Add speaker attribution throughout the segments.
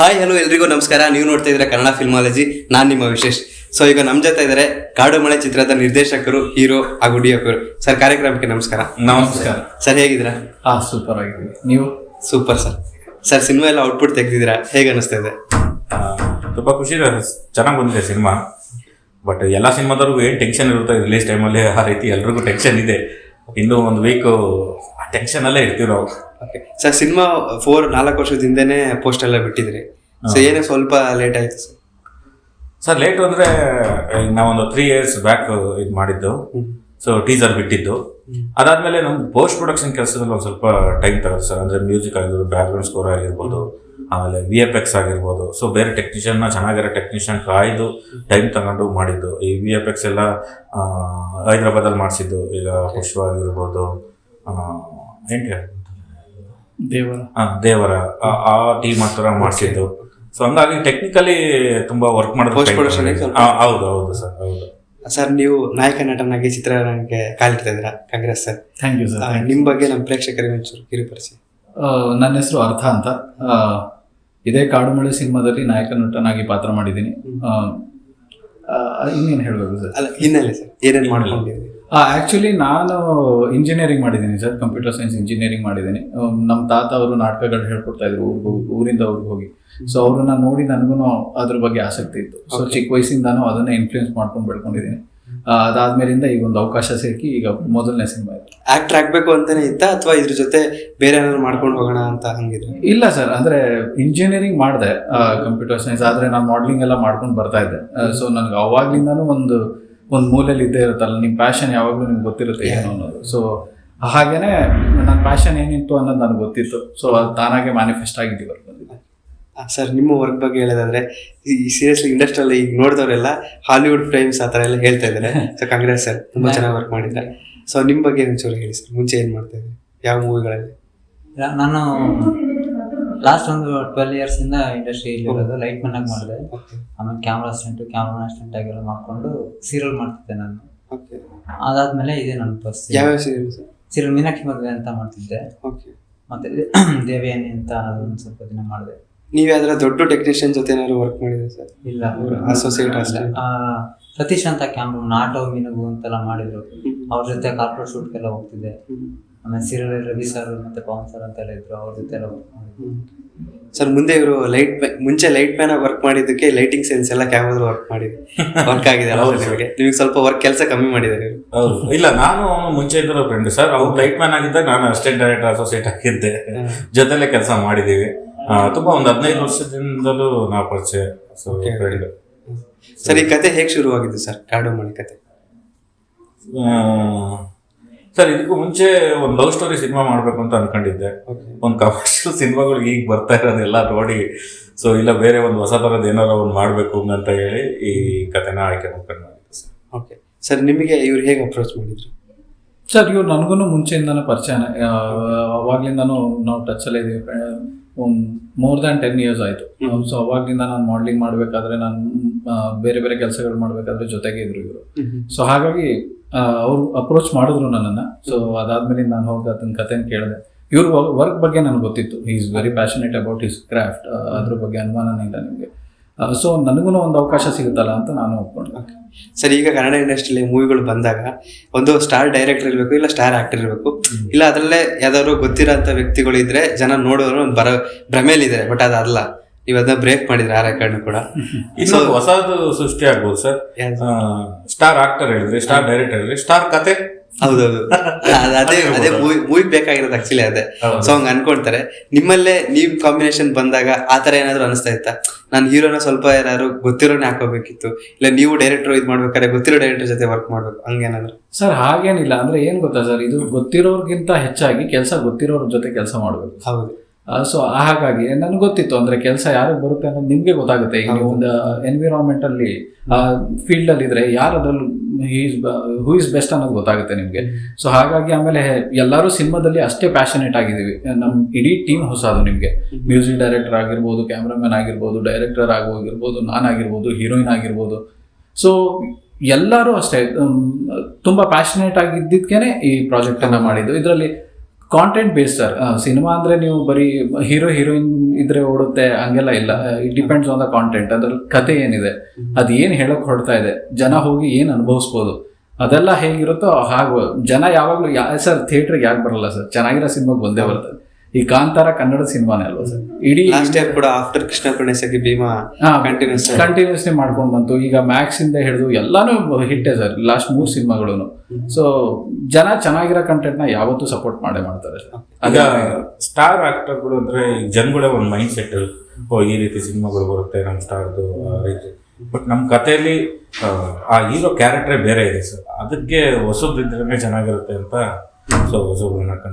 Speaker 1: Hi hello ಎಲ್ರಿಗೂ ನಮಸ್ಕಾರ. ನೀವು ನೋಡ್ತಾ ಇದ್ರೆ ಕನ್ನಡ ಫಿಲ್ಮಾಲಜಿ ನಾನು ನಿಮ್ಮ ವಿಶೇಷ್. ಸೊ ಈಗ ನಮ್ಮ ಜೊತೆ ಇದ್ದಾರೆ ಕಾಡು ಮಳೆ ಚಿತ್ರದ ನಿರ್ದೇಶಕರು ಹೀರೋ ಹಾಗೂ ಡಿಯೋಕರು ಸರ್ ಕಾರ್ಯಕ್ರಮಕ್ಕೆ ನಮಸ್ಕಾರ.
Speaker 2: ನಮಸ್ಕಾರ.
Speaker 1: ಸರ್ ಹೇಗಿದ್ದೀರಾ?
Speaker 2: ಹಾ ಸೂಪರ್ ಆಗಿದ್ದೀನಿ ನೀವು?
Speaker 1: ಸೂಪರ್ ಸರ್ ಸರ್ ಸಿನಿಮಾ ಎಲ್ಲ ಔಟ್ಪುಟ್ ತೆಗೆದಿದ್ದೀರಾ? ಹೇಗೆ ಅನಿಸ್ತಾ ಇದೆ?
Speaker 3: ಆ, ತುಂಬ ಖುಷಿ ಇದೆ. ಚೆನ್ನಾಗಿ ಬಂದಿದೆ ಸಿನಿಮಾ ಬಟ್ ಎಲ್ಲ ಸಿನಿಮಾದವ್ರಿಗೂ ಏನು ಟೆನ್ಷನ್ ಇರುತ್ತೆ? ರಿಲೀಸ್ ಟೈಮಲ್ಲಿ ಆ ರೀತಿ ಎಲ್ರಿಗೂ ಟೆನ್ಷನ್ ಇದೆ. ಇನ್ನೂ ಒಂದು ವೀಕು ಆ ಟೆನ್ಷನಲ್ಲೇ ಇರ್ತೀವಿ ನಾವು
Speaker 1: ಓಕೆ ಸರ್ ಸಿನಿಮಾ ಫೋರ್ ನಾಲ್ಕು ವರ್ಷದ ಹಿಂದೆನೇ ಪೋಸ್ಟ್ ಎಲ್ಲ ಬಿಟ್ಟಿದ್ರಿ. ಸೊ ಏನೇ ಸ್ವಲ್ಪ ಲೇಟ್ ಆಯ್ತು ಸರ್
Speaker 3: ಸರ್ ಲೇಟ್ ಅಂದರೆ ನಾವೊಂದು ತ್ರೀ ಇಯರ್ಸ್ ಬ್ಯಾಕ್ ಇದು ಮಾಡಿದ್ದು. ಸೊ ಟೀಸರ್ ಬಿಟ್ಟಿದ್ದು. ಅದಾದ್ಮೇಲೆ ನಮ್ ಪೋಸ್ಟ್ ಪ್ರೊಡಕ್ಷನ್ ಕೆಲಸದಲ್ಲಿ ಒಂದು ಸ್ವಲ್ಪ ಟೈಮ್ ತಗೋದು ಸರ್ ಅಂದ್ರೆ ಮ್ಯೂಸಿಕ್ ಆಗಿರ್ಬೋದು ಬ್ಯಾಕ್ಗ್ರೌಂಡ್ ಸ್ಕೋರ್ ಆಗಿರ್ಬೋದು ಆಮೇಲೆ ವಿ ಎಫ್ ಎಕ್ಸ್ ಆಗಿರ್ಬೋದು. ಸೊ ಬೇರೆ ಟೆಕ್ನಿಷಿಯನ್ನ ಚೆನ್ನಾಗಿರೋ ಟೆಕ್ನಿಷಿಯನ್ ಕಾಯ್ದು ಟೈಮ್ ತಗೊಂಡು ಮಾಡಿದ್ದು. ಈ ವಿ ಎಫ್ ಎಕ್ಸ್ ಎಲ್ಲ ಹೈದ್ರಾಬಾದಲ್ಲಿ ಮಾಡಿಸಿದ್ದು. ಈಗ ಪುಷ್ಪ ಆಗಿರ್ಬೋದು ಏನ್
Speaker 2: ದೇವರ.
Speaker 3: ಆ, ದೇವರ. ಆ- ಆ ಟೀಮ್ ಹತ್ರ ಮಾಡಿಸಿದ್ದು. ಸೊ ಹಂಗಾಗಿ ಟೆಕ್ನಿಕಲಿ ತುಂಬಾ ವರ್ಕ್ ಮಾಡೋದು
Speaker 1: Post
Speaker 3: time
Speaker 1: production ಗೆ
Speaker 3: ತಗೊಂಡಿದೆ.
Speaker 1: ಸ್ವಲ್ಪ-
Speaker 3: ಹೌದು ಹೌದು ಸರ್ ಹೌದು.
Speaker 1: ಸರ್ ನೀವು ನಾಯಕ ನಟನಾಗಿ ಚಿತ್ರರಂಗಕ್ಕೆ ಕಾಲಿಡ್ತಾ ಇದ್ದೀರಾ congrats sir
Speaker 2: thank you sir
Speaker 1: ನಿಮ್ಮ ಬಗ್ಗೆ ನಮ್ಮ ಪ್ರೇಕ್ಷಕರಿಗೆ ಒಂಚೂರು ಕಿರುಪರಿಸಿ
Speaker 2: ನನ್ನ ಹೆಸರು ಅರ್ಥ ಅಂತ. ಇದೇ ಕಾಡುಮಳೆ ಸಿನಿಮಾದಲ್ಲಿ ನಾಯಕ ನಟನಾಗಿ ಪಾತ್ರ ಮಾಡಿದ್ದೀನಿ. ಇನ್ನೇನು ಹೇಳಬೇಕು ಸರ್
Speaker 1: ಅಲ್ಲ ಹಿನ್ನೆಲೆ ಸರ್ ಏನೇನು ಮಾಡ್ಕೊಂಡಿದ್ದೀರಿ?
Speaker 2: ಆ್ಯಕ್ಚುಲಿ ನಾನು ಇಂಜಿನಿಯರಿಂಗ್ ಮಾಡಿದ್ದೀನಿ ಸರ್. ಕಂಪ್ಯೂಟರ್ ಸೈನ್ಸ್ ಇಂಜಿನಿಯರಿಂಗ್ ಮಾಡಿದ್ದೀನಿ. ನಮ್ಮ ತಾತ ಅವರು ನಾಟಕಗಳು ಹೇಳ್ಕೊಡ್ತಾ ಇದ್ರು ಊರಿಗೆ ಊರಿಂದ ಅವ್ರಿಗೆ ಹೋಗಿ. ಸೊ ಅವ್ರನ್ನ ನೋಡಿ ನನಗೂ ಅದ್ರ ಬಗ್ಗೆ ಆಸಕ್ತಿ ಇತ್ತು. ಸೊ ಚಿಕ್ಕ ವಯಸ್ಸಿಂದಾನು ಅದನ್ನ ಇನ್ಫ್ಲೂಯೆನ್ಸ್ ಮಾಡ್ಕೊಂಡು ಬೆಳ್ಕೊಂಡಿದ್ದೀನಿ. ಅದಾದ್ಮೇಲಿಂದ ಈಗ ಒಂದು ಅವಕಾಶ ಸಿಕ್ಕಿ ಈಗ ಮೊದಲನೇ ಸಿನಿಮಾ ಇತ್ತು
Speaker 1: ಆಕ್ಟರ್ ಆಗ್ಬೇಕು ಅಂತಾನೆ ಇತ್ತಾ? ಅಥವಾ ಇದ್ರ ಜೊತೆ ಬೇರೆ ಏನಾದ್ರು ಮಾಡ್ಕೊಂಡು ಹೋಗೋಣ ಅಂತ ಹಂಗಿದ್ರೆ?
Speaker 2: ಇಲ್ಲ ಸರ್. ಅಂದ್ರೆ ಇಂಜಿನಿಯರಿಂಗ್ ಮಾಡಿದೆ ಕಂಪ್ಯೂಟರ್ ಸೈನ್ಸ್ ಆದ್ರೆ ನಾನು ಮಾಡ್ಲಿಂಗ್ ಎಲ್ಲ ಮಾಡ್ಕೊಂಡು ಬರ್ತಾ ಇದ್ದೆ. ಸೊ ನನಗೆ ಅವಾಗ್ಲಿಂದಾನು ಒಂದು ಒಂದು ಮೂಲೆಯಲ್ಲಿ ಇದ್ದೇ ಇರುತ್ತಲ್ಲ ನಿಮ್ಮ ಪ್ಯಾಷನ್ ಯಾವಾಗಲೂ ನಿಮ್ಗೆ ಗೊತ್ತಿರುತ್ತೆ ಏನು ಅನ್ನೋದು. ಸೊ ಹಾಗೇನೆ ನನ್ನ ಪ್ಯಾಷನ್ ಏನಿತ್ತು ಅನ್ನೋದು ನನಗೆ ಗೊತ್ತಿತ್ತು. ಸೊ ಅದು ತಾನಾಗೆ ಮ್ಯಾನಿಫೆಸ್ಟ್ ಆಗಿದ್ದು ಇವರು ಬಂದಿದೆ
Speaker 1: ಸರ್ ನಿಮ್ಮ ವರ್ಕ್ ಬಗ್ಗೆ ಹೇಳೋದಾದ್ರೆ ಈ ಸೀರಿಯಸ್ಲಿ ಇಂಡಸ್ಟ್ರಿಯಲ್ಲಿ ಈಗ ನೋಡಿದವರೆಲ್ಲ ಹಾಲಿವುಡ್ ಫ್ರೇಮ್ಸ್ ಆ ಥರ ಎಲ್ಲ ಹೇಳ್ತಾ ಇದ್ದಾರೆ. ಸೊ ಕಾಂಗ್ರೆಸ್ ಸರ್ ತುಂಬ ಚೆನ್ನಾಗಿ ವರ್ಕ್ ಮಾಡಿದ್ದಾರೆ. ಸೊ ನಿಮ್ಮ ಬಗ್ಗೆ ಒಂಚೂರು ಹೇಳಿ ಸರ್ ಮುಂಚೆ ಏನು ಮಾಡ್ತಾ ಇದ್ರಿ? ಯಾವ ಮೂವಿಗಳಲ್ಲಿ
Speaker 4: ನಾನು ಲಾಸ್ಟ್ ಒಂದು ಟ್ವೆಲ್ ಇಯರ್ಸ್ ಇಂದ ಇಂಡಸ್ಟ್ರಿ ಇರೋದು ಲೈಟ್ ಮನ್ ಆಗಿ ಮಾಡಿದೆ. ಆಮೇಲೆ ಕ್ಯಾಮ್ರಾ ಅಸಿಸ್ಟೆಂಟ್ ಕ್ಯಾಮ್ರಾ ಅಸಿಸ್ಟೆಂಟ್ ಆಗೆಲ್ಲ ಮಾಡ್ಕೊಂಡು ಸೀರಿಯಲ್ ಮಾಡ್ತಿದ್ದೆ ನಾನು. ಅದಾದ್ಮೇಲೆ ಇದೆ ನನ್ನ ಫಸ್ಟ್
Speaker 1: ಸೀರಿಯಲ್
Speaker 4: ಮೀನಾಕ್ಷಿ ಮದುವೆ ಅಂತ ಮಾಡ್ತಿದ್ದೆ. ಮತ್ತೆ ದೇವಯಾನಿ ಅಂತ ಒಂದು ಸ್ವಲ್ಪ ದಿನ ಮಾಡಿದೆ.
Speaker 1: ನೀವು ಯಾವ್ದಾರ ದೊಡ್ಡ ಟೆಕ್ನಿಷಿಯನ್ ಜೊತೆ ಏನಾದ್ರು ವರ್ಕ್ ಮಾಡಿದ್ರೆ ಸರ್?
Speaker 4: ಇಲ್ಲ.
Speaker 1: ಅಸೋಸಿಯೇಟ್
Speaker 4: ಸತೀಶ್ ಅಂತ ಕ್ಯಾಮ್ರಾ ನಾಟೋ ಮೀನುಗು ಅಂತೆಲ್ಲ ಮಾಡಿದ್ರು. ಅವ್ರ ಜೊತೆ ಕಾರ್ಪೊರೇಟ್ ಶೂಟ್ಗೆಲ್ಲ ಹೋಗ್ತಿದ್ದೆ. ಆಮೇಲೆ ಸೀರಿಯಲ್ ರವಿ ಸರ್ ಮತ್ತೆ ಪವನ್ ಸರ್ ಅಂತೆಲ್ಲ ಇದ್ರು ಅವ್ರ ಜೊತೆ ಎಲ್ಲ.
Speaker 1: ಸರ್ ಮುಂದೆ ಇವರು ಲೈಟ್ ಮುಂಚೆ ಲೈಟ್ ಮ್ಯಾನ್ ಆಗಿ ವರ್ಕ್ ಮಾಡಿದ್ದಕ್ಕೆ ಲೈಟಿಂಗ್ ಸೆನ್ಸ್ ಎಲ್ಲ ಕ್ಯಾಮ್ರಾದಲ್ಲಿ ವರ್ಕ್ ಮಾಡಿದ್ರು ವರ್ಕ್ ಆಗಿದೆ ಅಲ್ವಾ ನಿಮಗೆ? ನಿಮಗೆ ಸ್ವಲ್ಪ ವರ್ಕ್ ಕೆಲಸ ಕಮ್ಮಿ ಮಾಡಿದ್ದಾರೆ
Speaker 3: ಹೌದು. ಇಲ್ಲ ನಾನು ಅವನು ಮುಂಚೆ ಇದ್ದರು ಫ್ರೆಂಡ್ ಸರ್ ಅವ್ರು ಲೈಟ್ ಮ್ಯಾನ್ ಆಗಿದ್ದಾಗ ನಾನು ಅಸಿಸ್ಟೆಂಟ್ ಡೈರೆಕ್ಟರ್ ಅಸೋಸಿಯೇಟ್ ಆಗಿದ್ದೆ. ಜೊತೆಲೆ ಕೆಲಸ ಮಾಡಿದ್ದೀವಿ ತುಂಬಾ ಒಂದು ಹದಿನೈದು ವರ್ಷದಿಂದಲೂ ನಾವು ಪರಿಚಯ ಸೊ ಫ್ರೆಂಡ್
Speaker 1: ಸರ್ ಈ ಕತೆ ಹೇಗೆ ಶುರುವಾಗಿದ್ದು ಸರ್ ಕಾಡು ಮಣಿ ಕತೆ.
Speaker 3: ಸರ್ ಇದಕ್ಕೂ ಮುಂಚೆ ಒಂದು ಲವ್ ಸ್ಟೋರಿ ಸಿನಿಮಾ ಮಾಡಬೇಕು ಅಂತ ಅನ್ಕೊಂಡಿದ್ದೆ. ಒಂದು ಕಮರ್ಷಿಯಲ್ ಸಿನಿಮಾಗಳು ಈಗ ಬರ್ತಾ ಇರೋದೆಲ್ಲ ನೋಡಿ. ಸೊ ಇಲ್ಲ ಬೇರೆ ಒಂದು ಹೊಸ ಥರದ್ದು ಏನಾರ ಒಂದು ಮಾಡಬೇಕು ಅಂತ ಹೇಳಿ ಈ ಕಥೆನ ಆಯ್ಕೆ ಮಾಡ್ಕೊಂಡು ಮಾಡಿದ್ದೆ ಸರ್.
Speaker 1: ಓಕೆ ಸರ್ ನಿಮಗೆ ಇವ್ರು ಹೇಗೆ ಅಪ್ರೋಚ್ ಮಾಡಿದ್ರು?
Speaker 2: ಸರ್ ಇವ್ರು ನನಗೂ ಮುಂಚೆಯಿಂದನೂ ಪರಿಚಯನೇ. ಅವಾಗ್ಲಿಂದನೂ ನಾವು ಟಚಲ್ಲೇ ಇದ್ದೀವಿ ಒಂದು ಮೋರ್ ದ್ಯಾನ್ ಟೆನ್ ಇಯರ್ಸ್ ಆಯಿತು. ಸೊ ಅವಾಗ್ಲಿಂದ ನಾನು ಮಾಡ್ಲಿಂಗ್ ಮಾಡಬೇಕಾದ್ರೆ ನಾನು ಬೇರೆ ಬೇರೆ ಕೆಲಸಗಳು ಮಾಡಬೇಕಾದ್ರೆ ಜೊತೆಗೆ ಇದ್ರು ಇವರು. ಸೊ ಹಾಗಾಗಿ ಅವರು ಅಪ್ರೋಚ್ ಮಾಡಿದ್ರು ನನ್ನನ್ನು. ಸೊ ಅದಾದ್ಮೇಲೆ ನಾನು ಹೋಗಿ ಅದನ್ನ ಕಥೆನ ಕೇಳಿದೆ. ಇವ್ರ ವರ್ಕ್ ಬಗ್ಗೆ ನನಗೆ ಗೊತ್ತಿತ್ತು. He is very passionate about his craft ಅದ್ರ ಬಗ್ಗೆ ಅನುಮಾನನೇ ಇಲ್ಲ ನಿಮಗೆ ಸೊ ನನಗೂ ಒಂದು ಅವಕಾಶ ಸಿಗುತ್ತಲ್ಲ ಅಂತ ನಾನು ಒಪ್ಕೊಂಡೆ.
Speaker 1: ಸರಿ ಈಗ ಕನ್ನಡ ಇಂಡಸ್ಟ್ರಿಯಲ್ಲಿ ಮೂವಿಗಳು ಬಂದಾಗ ಒಂದು ಸ್ಟಾರ್ ಡೈರೆಕ್ಟರ್ ಇರಬೇಕು ಇಲ್ಲ ಸ್ಟಾರ್ ಆಕ್ಟರ್ ಇರಬೇಕು. ಇಲ್ಲ ಅದರಲ್ಲೇ ಯಾವ್ದಾದ್ರು ಗೊತ್ತಿರೋಂಥ ವ್ಯಕ್ತಿಗಳು ಇದ್ರೆ ಜನ ನೋಡೋರು ಒಂದು ಬರ ಭ್ರಮೇಲಿದ್ದಾರೆ ಬಟ್ ಅದಲ್ಲ ಅದನ್ನ ಬ್ರೇಕ್ ಮಾಡಿದ್ರೆ ಆ ರೆಕಾರ್ಡ್ ಕೂಡ.
Speaker 3: ಇನ್ನೊಂದು ಹೊಸದು ಸೃಷ್ಟಿ ಆಗ್ಬೋದು ಸರ್. ಸ್ಟಾರ್ ಆಕ್ಟರ್ ಹೇಳಿದ್ರೆ ಸ್ಟಾರ್ ಡೈರೆಕ್ಟರ್ ಹೇಳಿದ್ರಿ ಸ್ಟಾರ್ ಕತೆ.
Speaker 1: ಹೌದೌದು. ಅದೇ ಅದೇ ಮೂವಿ ಮೂವಿ ಬೇಕಾಗಿರೋದು ಆಕ್ಚುಲಿ ಅದೇ.
Speaker 3: ಹೌದು.
Speaker 1: ಸೊ ಹಂಗ ಅನ್ಕೊಂತಾರೆ ನಿಮ್ಮಲ್ಲೇ ನೀವ್ ಕಾಂಬಿನೇಷನ್ ಬಂದಾಗ ಆ ತರ ಏನಾದ್ರು ಅನಿಸ್ತಾ ಇತ್ತಾ? ನಾನು ಹೀರೋನ ಸ್ವಲ್ಪ ಏನಾದ್ರು ಗೊತ್ತಿರೋನೇ ಹಾಕೋಬೇಕಿತ್ತು ಇಲ್ಲ ನೀವು ಡೈರೆಕ್ಟರ್ ಇದ್ ಮಾಡ್ಬೇಕಾದ್ರೆ ಗೊತ್ತಿರೋ ಡೈರೆಕ್ಟರ್ ಜೊತೆ ವರ್ಕ್ ಮಾಡ್ಬೇಕು. ಹಂಗೇನಾದ್ರು
Speaker 2: ಸರ್ ಹಾಗೇನಿಲ್ಲ. ಅಂದ್ರೆ ಏನ್ ಗೊತ್ತಾ ಸರ್? ಇದು ಗೊತ್ತಿರೋರ್ಗಿಂತ ಹೆಚ್ಚಾಗಿ ಕೆಲಸ ಗೊತ್ತಿರೋರ್ ಜೊತೆ ಕೆಲಸ ಮಾಡ್ಬೇಕು.
Speaker 1: ಹೌದು.
Speaker 2: ಸೊ ಹಾಗಾಗಿ ನನಗೆ ಗೊತ್ತಿತ್ತು ಅಂದ್ರೆ ಕೆಲಸ ಯಾರಿಗೆ ಬರುತ್ತೆ ಅನ್ನೋದು ನಿಮ್ಗೆ ಗೊತ್ತಾಗುತ್ತೆ. ಈಗ ನೀವು ಒಂದು ಎನ್ವಿರಾನ್ಮೆಂಟ್ ಅಲ್ಲಿ ಫೀಲ್ಡ್ ಅಲ್ಲಿ ಇದ್ರೆ ಯಾರು ಅದ್ರಲ್ಲಿ ಹೂ ಇಸ್ ಬೆಸ್ಟ್ ಅನ್ನೋದು ಗೊತ್ತಾಗುತ್ತೆ ನಿಮಗೆ. ಸೊ ಹಾಗಾಗಿ ಆಮೇಲೆ ಎಲ್ಲರೂ ಸಿನಿಮಾದಲ್ಲಿ ಅಷ್ಟೇ ಪ್ಯಾಷನೇಟ್ ಆಗಿದ್ದೀವಿ. ನಮ್ಮ ಇಡೀ ಟೀಮ್ ಹೊಸದು ನಿಮಗೆ. ಮ್ಯೂಸಿಕ್ ಡೈರೆಕ್ಟರ್ ಆಗಿರ್ಬೋದು ಕ್ಯಾಮ್ರಾಮನ್ ಆಗಿರ್ಬೋದು ಡೈರೆಕ್ಟರ್ ಆಗೋಗಿರ್ಬೋದು ನಾನಾಗಿರ್ಬೋದು ಹೀರೋಯಿನ್ ಆಗಿರ್ಬೋದು. ಸೊ ಎಲ್ಲರೂ ಅಷ್ಟೇ ತುಂಬ ಪ್ಯಾಷನೇಟ್ ಆಗಿದ್ದಕ್ಕೇನೆ ಈ ಪ್ರಾಜೆಕ್ಟ್ ಅನ್ನ ಮಾಡಿದ್ದು. ಇದರಲ್ಲಿ ಕಾಂಟೆಂಟ್ ಬೇಸ್ ಸರ್ ಸಿನಿಮಾ ಅಂದರೆ ನೀವು ಬರೀ ಹೀರೋ ಹೀರೋಯಿನ್ ಇದ್ರೆ ಓಡುತ್ತೆ, ಹಂಗೆಲ್ಲ ಇಲ್ಲ. It depends on the content ಅದ್ರಲ್ಲಿ ಕತೆ ಏನಿದೆ, ಅದು ಏನು ಹೇಳೋಕೆ ಹೊರಡ್ತಾ ಇದೆ, ಜನ ಹೋಗಿ ಏನು ಅನುಭವಿಸ್ಬೋದು, ಅದೆಲ್ಲ ಹೇಗಿರುತ್ತೋ ಹಾಗೆ ಜನ ಯಾವಾಗಲೂ ಯಾ ಸರ್ ಥಿಯೇಟ್ರಿಗೆ ಯಾಕೆ ಬರಲ್ಲ ಸರ್ ಚೆನ್ನಾಗಿರೋ ಸಿನಿಮಾಗೆ ಬಂದೇ ಬರ್ತದೆ ಈ ಕಾಂತಾರ ಕನ್ನಡ ಸಿನಿಮಾನೇ ಅಲ್ವಾ ಸರ್? ಇಡೀ
Speaker 1: ಲಾಸ್ಟ್ ಇಯರ್ ಕೂಡ ಆಫ್ಟರ್ ಕೃಷ್ಣ ಕರುಣೇಶಕ್ಕೆ ಭೀಮಾ ಕಂಟಿನ್ಯೂಸ್
Speaker 2: ಕಂಟಿನ್ಯೂಸ್ಲಿ ಮಾಡ್ಕೊಂಡು ಬಂತು. ಈಗ ಮ್ಯಾಕ್ಸ್ ಇಂದ ಹಿಡಿದು ಎಲ್ಲಾನು ಹಿಟ್ಟೆ ಸರ್ ಲಾಸ್ಟ್ ಮೂರು ಸಿನಿಮಾಗಳು ಸೊ ಜನ ಚೆನ್ನಾಗಿರೋ ಕಂಟೆಂಟ್ನ ಯಾವತ್ತೂ ಸಪೋರ್ಟ್ ಮಾಡೇ ಮಾಡ್ತಾರೆ
Speaker 3: ಈಗ ಸ್ಟಾರ್ ಆಕ್ಟರ್ಗಳು ಅಂದ್ರೆ ಜನಗಳ ಒಂದು ಮೈಂಡ್ ಸೆಟ್ ಓ ಈ ರೀತಿ ಸಿನಿಮಾಗಳು ಬರುತ್ತೆ ನಮ್ಮ ಸ್ಟಾರ್ದು ರೀತಿ. ಬಟ್ ನಮ್ಮ ಕಥೆಯಲ್ಲಿ ಆ, ಹೀರೋ ಕ್ಯಾರೆಕ್ಟರ್ ಬೇರೆ ಇದೆ ಸರ್. ಅದಕ್ಕೆ ಹೊಸಬ್ರಿದ್ರೇನೆ ಚೆನ್ನಾಗಿರುತ್ತೆ ಅಂತ ಸೊ ಹೊಸಬ್ರನ್ನ
Speaker 1: ಓಕೆ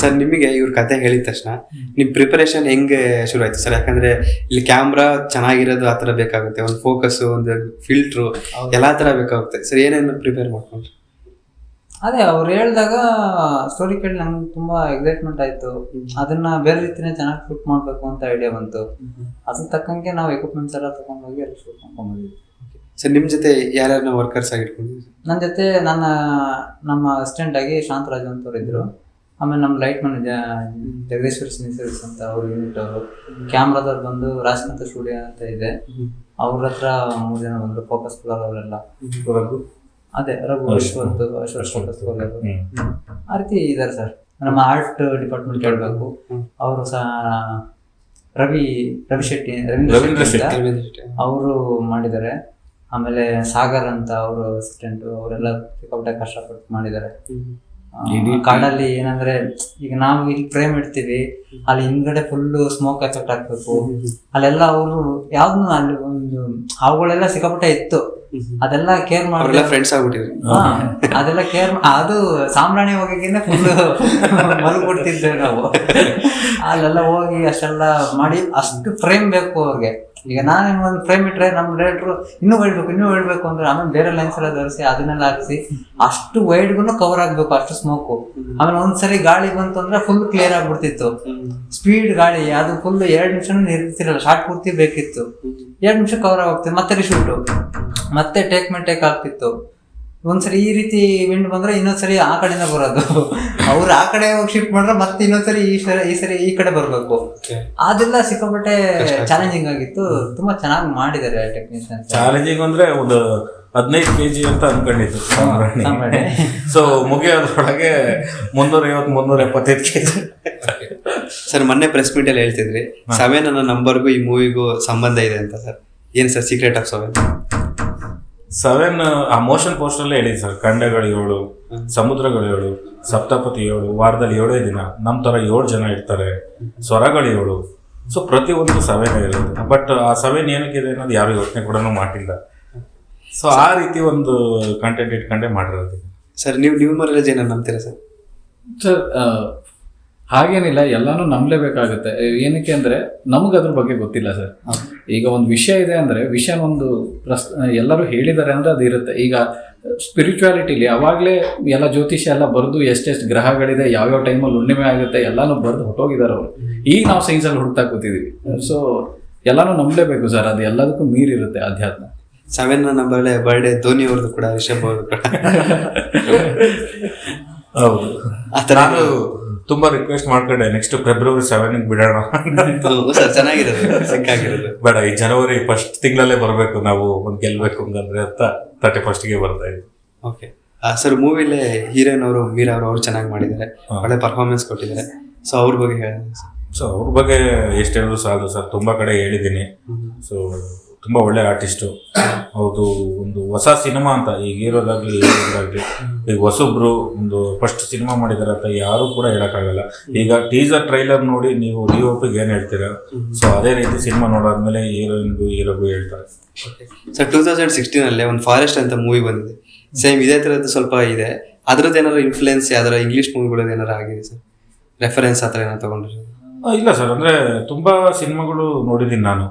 Speaker 1: ಸರ್ ನಿಮಗೆ ಇವ್ರ ಕತೆ ಹೇಳಿದ ತಕ್ಷಣ ನಿಮ್ ಪ್ರಿಪರೇಷನ್ ಹೆಂಗೆ ಶುರು ಆಯ್ತು? ಸರ್ ಯಾಕಂದ್ರೆ ಇಲ್ಲಿ ಕ್ಯಾಮ್ರಾ ಚೆನ್ನಾಗಿರೋದು ಆ ಬೇಕಾಗುತ್ತೆ. ಒಂದು ಫೋಕಸ್ ಒಂದು ಫಿಲ್ಟ್ರು ಎಲ್ಲಾ ಥರ ಬೇಕಾಗುತ್ತೆ. ಸರ್ ಏನೇನು ಪ್ರಿಪೇರ್ ಮಾಡ್ಕೊಂಡ್ರಿ?
Speaker 4: ಅದೇ ಅವ್ರು ಹೇಳಿದಾಗ ಸ್ಟೋರಿ ಕೇಳಿ ನಂಗೆ ತುಂಬ ಎಕ್ಸೈಟ್ಮೆಂಟ್ ಆಯಿತು. ಅದನ್ನ ಬೇರೆ ರೀತಿನೇ ಚೆನ್ನಾಗಿ ಶೂಟ್ ಮಾಡಬೇಕು ಅಂತ ಐಡಿಯಾ ಬಂತು. ಅದ್ರ ತಕ್ಕಂಗೆ ನಾವು ಎಕ್ವಿಪ್ಮೆಂಟ್ಸ್ ಎಲ್ಲ ತಗೊಂಡೋಗಿ ಅಲ್ಲಿ ಶೂಟ್ ಮಾಡ್ಕೊಂಡ್ಬಂದಿದ್ವಿ
Speaker 1: ಸರ್ ನಿಮ್ಮ ಜೊತೆ ಯಾರ್ಯಾರನ್ನ ವರ್ಕರ್ಸ್ ಆಗಿಟ್ಕೊಂಡಿದ್ರಿ
Speaker 4: ನನ್ನ ಜೊತೆ ನನ್ನ ನಮ್ಮ ಅಸಿಸ್ಟೆಂಟ್ ಆಗಿ ಶಾಂತರಾಜ್ ಅಂತವ್ರು ಇದ್ರು. ಆಮೇಲೆ ನಮ್ಮ light man Jagadishwara cine service ಅಂತ ಅವ್ರ ಯೂನಿಟ್ ಅವರು ಕ್ಯಾಮ್ರಾದವ್ರು ಬಂದು ರಾಜಕಾಂತ ಸ್ಟುಡಿಯೋ ಅಂತ ಇದೆ. ಅವ್ರ ಹತ್ರ ಮೂರು ಜನ ಬಂದರು ಫೋಕಸ್ ಕೊಡೋರು ಅವರೆಲ್ಲ.
Speaker 3: ರಘು?
Speaker 4: ಅದೇ ರಘು ಅಶ್ವತ್ ಅಶ್ವತ್ ಫೋಕಸ್ ಕೊಡೋರು. ಆ ರೀತಿ ಇದಾರೆ ಸರ್. ನಮ್ಮ ಆರ್ಟ್ ಡಿಪಾರ್ಟ್ಮೆಂಟ್ ಕೇಳಬೇಕು. ಅವರು ಸಹ ರವಿ ರವಿ ಶೆಟ್ಟಿ
Speaker 3: ರವೀಂದ್ರ ಶೆಟ್ಟಿ.
Speaker 4: ಅವರು ಮಾಡಿದ್ದಾರೆ. ಆಮೇಲೆ ಸಾಗರ್ ಅಂತ ಅವರು ಅಸಿಸ್ಟೆಂಟ್ ಅವರೆಲ್ಲ ಸಿಕ್ಕಾಪಟ್ಟೆ ಕಷ್ಟಪಟ್ಟು ಮಾಡಿದ್ದಾರೆ. ಕಾಡಲ್ಲಿ ಏನಂದ್ರೆ ಈಗ ನಾವು ಇಲ್ಲಿ ಫ್ರೇಮ್ ಇಡ್ತೀವಿ ಅಲ್ಲಿ ಹಿಂದ್ಗಡೆ ಫುಲ್ ಸ್ಮೋಕ್ ಎಫೆಕ್ಟ್ ಆಗ್ಬೇಕು. ಅಲ್ಲೆಲ್ಲ ಅವರು ಯಾವ್ದು ಅಲ್ಲಿ ಒಂದು ಅವುಗಳೆಲ್ಲ ಸಿಕ್ಕಾಪಟ್ಟೆ ಇತ್ತು. ಅದೆಲ್ಲ ಕೇರ್
Speaker 1: ಅವರೆಲ್ಲ
Speaker 4: ಮಾಡಿ
Speaker 1: ಫ್ರೆಂಡ್ಸ್ ಆಗ್ಬಿಟ್ಟಿದ್ರು
Speaker 4: ಅದೆಲ್ಲ ಕೇರ್ ಅದು ಸಾಂಬ್ರಾಣಿ ಹೋಗಿಂದ ಫುಲ್ ಮಲ್ಕೊಡ್ತಿದ್ದೇವೆ ನಾವು. ಅಲ್ಲೆಲ್ಲ ಹೋಗಿ ಅಷ್ಟೆಲ್ಲ ಮಾಡಿ ಅಷ್ಟು ಫ್ರೇಮ್ ಬೇಕು ಅವ್ರಿಗೆ. ಈಗ ನಾನು ಒಂದು ಫ್ರೇಮ್ ಇಟ್ರೆ ನಮ್ಮ ಡೈರೆಕ್ಟ್ರು ಇನ್ನೂ ಹೇಳ್ಬೇಕು ಇನ್ನೂ ಹೇಳ್ಬೇಕು ಅಂದ್ರೆ ಆಮೇಲೆ ಬೇರೆ ಲೈನ್ಸ್ ಎಲ್ಲ ಧರಿಸಿ ಅದನ್ನೆಲ್ಲ ಹಾಕ್ಸಿ ಅಷ್ಟು ವೈಡ್ಗೂ ಕವರ್ ಆಗ್ಬೇಕು, ಅಷ್ಟು ಸ್ಮೋಕು ಆಮೇಲೆ ಒಂದ್ಸರಿ ಗಾಳಿ ಬಂತು ಅಂದ್ರೆ ಫುಲ್ ಕ್ಲಿಯರ್ ಆಗ್ಬಿಡ್ತಿತ್ತು. ಸ್ಪೀಡ್ ಗಾಳಿ, ಅದು ಫುಲ್ ಎರಡು ನಿಮಿಷನೂ ನಿರ್ತಿರಲ್ಲ ಶಾರ್ಟ್ ಪೂರ್ತಿ ಬೇಕಿತ್ತು. ಎರಡು ನಿಮಿಷ ಕವರ್ ಆಗ್ತಿತ್ತು ಮತ್ತೆ ರಿಶೂಟು ಮತ್ತೆ ಟೇಕ್ ಮೇ ಟೇಕ್ ಆಗ್ತಿತ್ತು. ಒಂದ್ಸರಿ ಈ ರೀತಿ ವಿಂಡ್ ಬಂದ್ರೆ ಇನ್ನೊಂದ್ಸರಿ ಆ ಕಡೆಯಿಂದ ಬರೋದು. ಅವ್ರು ಆ ಕಡೆ ಹೋಗಿ ಶಿಫ್ಟ್ ಮಾಡಿದ್ರೆ ಮತ್ತೆ ಇನ್ನೊಂದ್ಸರಿ ಈ ಸರಿ ಈ ಸರಿ ಈ ಕಡೆ ಬರ್ಬೇಕು. ಅದೆಲ್ಲ ಸಿಕ್ಕಾಪಟ್ಟೆ ಚಾಲೆಂಜಿಂಗ್ ಆಗಿತ್ತು. ತುಂಬಾ ಚೆನ್ನಾಗಿ ಮಾಡಿದ್ದಾರೆ ಟೆಕ್ನಿಷಿಯನ್
Speaker 3: ಚಾಲೆಂಜಿಂಗ್ ಅಂದ್ರೆ ಒಂದು ಹದಿನೈದು ಕೆ ಜಿ ಅಂತ ಅನ್ಕೊಂಡಿದ್ದು. ಸೊ ಮುಗಿಯೋದ್ರೊಳಗೆ ಮುನ್ನೂರ ಐವತ್ತು ಮುನ್ನೂರ ಎಪ್ಪತ್ತೈದು ಕೆ ಜಿ
Speaker 1: ಸರ್ ಮೊನ್ನೆ ಪ್ರೆಸ್ ಮೀಟ್ ಅಲ್ಲಿ ಹೇಳ್ತಿದ್ರಿ ಸವೆನ್ ಅನ್ನೋ ನಂಬರ್ಗೂ ಈ ಮೂವಿಗೂ ಸಂಬಂಧ ಇದೆ ಅಂತ ಸರ್ ಏನ್ sir secret of seven
Speaker 3: seven ಆ ಮೋಷನ್ ಪೋಸ್ಟ್ ಅಲ್ಲೇ ಹೇಳಿದ್ ಸರ್ ಖಂಡಗಳು ಏಳು ಸಮುದ್ರಗಳು ಏಳು ಸಪ್ತಪತಿ ಏಳು ವಾರದಲ್ಲಿ ಏಳೇ ದಿನ ನಮ್ಮ ತರ ಏಳು ಜನ ಇರ್ತಾರೆ ಸ್ವರಗಳು ಏಳು. ಸೊ ಪ್ರತಿ ಒಂದು ಸೆವೆನ್ ಇರುತ್ತೆ. ಬಟ್ ಆ ಸೆವೆನ್ ಏನಕ್ಕಿದೆ ಅನ್ನೋದು ಯಾರು ಯೋಚನೆ ಕೂಡ ಮಾಡಿಲ್ಲ ಸೊ ಆ ರೀತಿ ಒಂದು ಕಂಟೆಂಟ್ ಇಟ್ಕೊಂಡೇ ಮಾಡಿರೋದು.
Speaker 1: ಸರ್ ನೀವು ನಿಮ್ಮ ಮರಳಜ್ ಏನೋ ನಂಬ್ತೀರಾ ಸರ್
Speaker 2: ಸರ್ ಆ, ಹಾಗೇನಿಲ್ಲ ಎಲ್ಲಾನು ನಂಬಲೇಬೇಕಾಗುತ್ತೆ ಏನಕ್ಕೆ ಅಂದ್ರೆ ನಮ್ಗೆ ಅದ್ರ ಬಗ್ಗೆ ಗೊತ್ತಿಲ್ಲ ಸರ್. ಈಗ ಒಂದು ವಿಷಯ ಇದೆ ಅಂದ್ರೆ ವಿಷಯ ಒಂದು ಪ್ರಸ್ ಎಲ್ಲರೂ ಹೇಳಿದ್ದಾರೆ ಅಂದ್ರೆ ಅದು ಇರುತ್ತೆ. ಈಗ ಸ್ಪಿರಿಚುವಾಲಿಟಿಲಿ ಅವಾಗಲೇ ಎಲ್ಲ ಜ್ಯೋತಿಷ್ಯ ಎಲ್ಲ ಬರೆದು ಎಷ್ಟೆಷ್ಟು ಗ್ರಹಗಳಿದೆ ಯಾವ್ಯಾವ ಟೈಮಲ್ಲಿ ಹುಣ್ಣಿಮೆ ಆಗುತ್ತೆ ಎಲ್ಲಾನು ಬರೆದು ಹೊಟ್ಟೋಗಿದ್ದಾರೆ ಅವರು. ಈಗ ನಾವು ಸೈನ್ಸಲ್ಲಿ ಹುಡ್ತಾ ಕೂತಿದೀವಿ. ಸೊ ಎಲ್ಲಾನು ನಂಬಲೇಬೇಕು ಸರ್. ಅದು ಎಲ್ಲದಕ್ಕೂ ಮೀರಿರುತ್ತೆ ಅಧ್ಯಾತ್ಮ
Speaker 1: ಸೆವೆನ್ ನಂಬರ್ಲೆ ಬರ್ಡೇ ಧೋನಿ ಅವ್ರದ್ದು ಕೂಡ ವಿಷಯ ಅವ್ರದ್ದು ಕೂಡ
Speaker 3: ಹೌದು.
Speaker 1: ಆ ಥರ
Speaker 3: ನಾನು ತುಂಬಾ ರಿಕ್ವೆಸ್ಟ್ ಮಾಡ್ಕೊಂಡೆ ನೆಕ್ಸ್ಟ್ ಫೆಬ್ರವರಿ ಸೆವೆನ್ ಬಿಡೋಣ
Speaker 1: ಚೆನ್ನಾಗಿರೋದು ಸಿಕ್ಕಾಗಿರೋದು.
Speaker 3: ಬೇಡ ಈ ಜನವರಿ ಫಸ್ಟ್ ತಿಂಗಳಲ್ಲೇ ಬರಬೇಕು ನಾವು ಒಂದು ಗೆಲ್ಬೇಕು ಹಂಗಂದ್ರೆ ಅಂತ ತರ್ಟಿ ಫಸ್ಟ್ಗೆ ಬರ್ತಾ ಇದ್ವಿ.
Speaker 1: ಓಕೆ. ಸರ್ ಮೂವಿಲೇ ಹೀರೋಯಿನ್ ಅವರು ಮೀರಾ ಅವರು ಅವ್ರು ಚೆನ್ನಾಗಿ ಮಾಡಿದ್ದಾರೆ. ಒಳ್ಳೆ ಪರ್ಫಾರ್ಮೆನ್ಸ್ ಕೊಟ್ಟಿದ್ದಾರೆ. ಸೊ ಅವ್ರ ಬಗ್ಗೆ ಹೇಳಿ
Speaker 3: ಸೊ ಅವ್ರ ಬಗ್ಗೆ ಎಷ್ಟು ಹೇಳಿದ್ರು ಸಾಲದು ಸರ್ ತುಂಬಾ ಕಡೆ ಹೇಳಿದ್ದೀನಿ. ಸೊ ತುಂಬಾ ಒಳ್ಳೆ ಆರ್ಟಿಸ್ಟು ಅವರು ಒಂದು ಹೊಸ ಸಿನಿಮಾ ಅಂತ ಈಗ ಹೀರೋದಾಗ್ಲಿ ಹೀರೋದಾಗ್ಲಿ ಈಗ ಹೊಸಬ್ರು ಒಂದು ಫಸ್ಟ್ ಸಿನಿಮಾ ಮಾಡಿದಾರೆ ಅಂತ ಯಾರು ಕೂಡ ಹೇಳೋಕ್ಕಾಗಲ್ಲ. ಈಗ ಟೀಸರ್ ಟ್ರೈಲರ್ ನೋಡಿ ನೀವು ಡಿ ಏನು ಹೇಳ್ತೀರಾ? ಸೊ ಅದೇ ರೀತಿ ಸಿನಿಮಾ ನೋಡಾದ್ಮೇಲೆ ಹೀರೋಯಿನ್ಗೂ ಹೀರೋಗೂ ಹೇಳ್ತಾರೆ.
Speaker 1: ಸರ್ ಟೂ ತೌಸಂಡ್ ಸಿಕ್ಸ್ಟೀನ್ ಅಲ್ಲೇ ಒಂದು ಫಾರೆಸ್ಟ್ ಅಂತ ಮೂವಿ ಬಂದಿದೆ. ಸೇಮ್ ಇದೇ ಥರದ್ದು ಸ್ವಲ್ಪ ಇದೆ. ಅದ್ರದ್ದು ಏನಾದ್ರು ಇನ್ಫ್ಲುಯೆನ್ಸ್ ಯಾವ್ದಾರ ಇಂಗ್ಲೀಷ್ ಮೂವಿಗಳದ್ದು ಏನಾರು ಆಗಿದೆ ಸರ್ ರೆಫರೆನ್ಸ್ ಆ ಥರ ಏನಾರು ತಗೊಂಡ್ರಿ
Speaker 3: ಆ, ಇಲ್ಲ ಸರ್ ಅಂದ್ರೆ ತುಂಬಾ ಸಿನಿಮಾಗಳು ನೋಡಿದ್ದೀನಿ ನಾನು.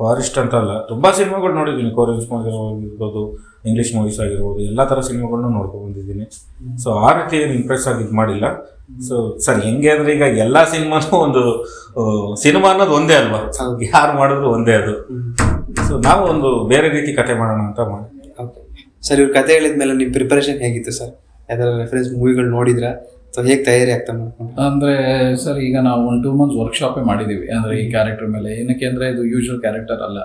Speaker 3: ಫಾರೆಸ್ಟ್ ಅಂತ ಅಲ್ಲ ತುಂಬಾ ಸಿನಿಮಾಗಳು ನೋಡಿದ್ದೀನಿ ಕೊರಿಯನ್ಸ್ ಆಗಿರ್ಬೋದು ಇಂಗ್ಲಿಷ್ ಮೂವೀಸ್ ಆಗಿರ್ಬೋದು ಎಲ್ಲ ತರ ಸಿನಿಮಾಗಳನ್ನೂ ನೋಡ್ಕೊಂಡು ಬಂದಿದ್ದೀನಿ. ಸೊ ಆ ರೀತಿ ಏನು ಇಂಪ್ರೆಸ್ ಆಗಿ ಇದು ಮಾಡಿಲ್ಲ. ಸೊ ಸರ್ ಹೆಂಗೆ ಅಂದ್ರೆ ಈಗ ಎಲ್ಲ ಸಿನಿಮಾನು ಒಂದು ಸಿನಿಮಾ ಅನ್ನೋದು ಒಂದೇ ಅಲ್ವಾ? ಯಾರು ಮಾಡಿದ್ರು ಒಂದೇ ಅದು. ಸೊ ನಾವು ಒಂದು ಬೇರೆ ರೀತಿ ಕತೆ ಮಾಡೋಣ ಅಂತ ಮಾಡಿ.
Speaker 1: ಸರ್ ಇವ್ರ ಕತೆ ಹೇಳಿದ್ಮೇಲೆ ನಿಮ್ಮ ಪ್ರಿಪರೇಷನ್ ಹೇಗಿತ್ತು ಸರ್? ಯಾವ್ದಾರ ರೆಫರೆನ್ಸ್ ಮೂವಿಗಳು ನೋಡಿದ್ರಾ? ಹೇಗೆ ತಯಾರಿ ಆಗ್ತಾ ಮಾಡ್ಕೊಂಡು
Speaker 2: ಅಂದ್ರೆ ಸರ್ ಈಗ ನಾವು ಒಂದು ಟೂ ಮಂತ್ಸ್ ವರ್ಕ್ಶಾಪೇ ಮಾಡಿದೀವಿ. ಅಂದ್ರೆ ಈ ಕ್ಯಾರೆಕ್ಟರ್ ಮೇಲೆ. ಏನಕ್ಕೆ ಅಂದ್ರೆ ಇದು ಯೂಶುವಲ್ ಕ್ಯಾರೆಕ್ಟರ್ ಅಲ್ಲ.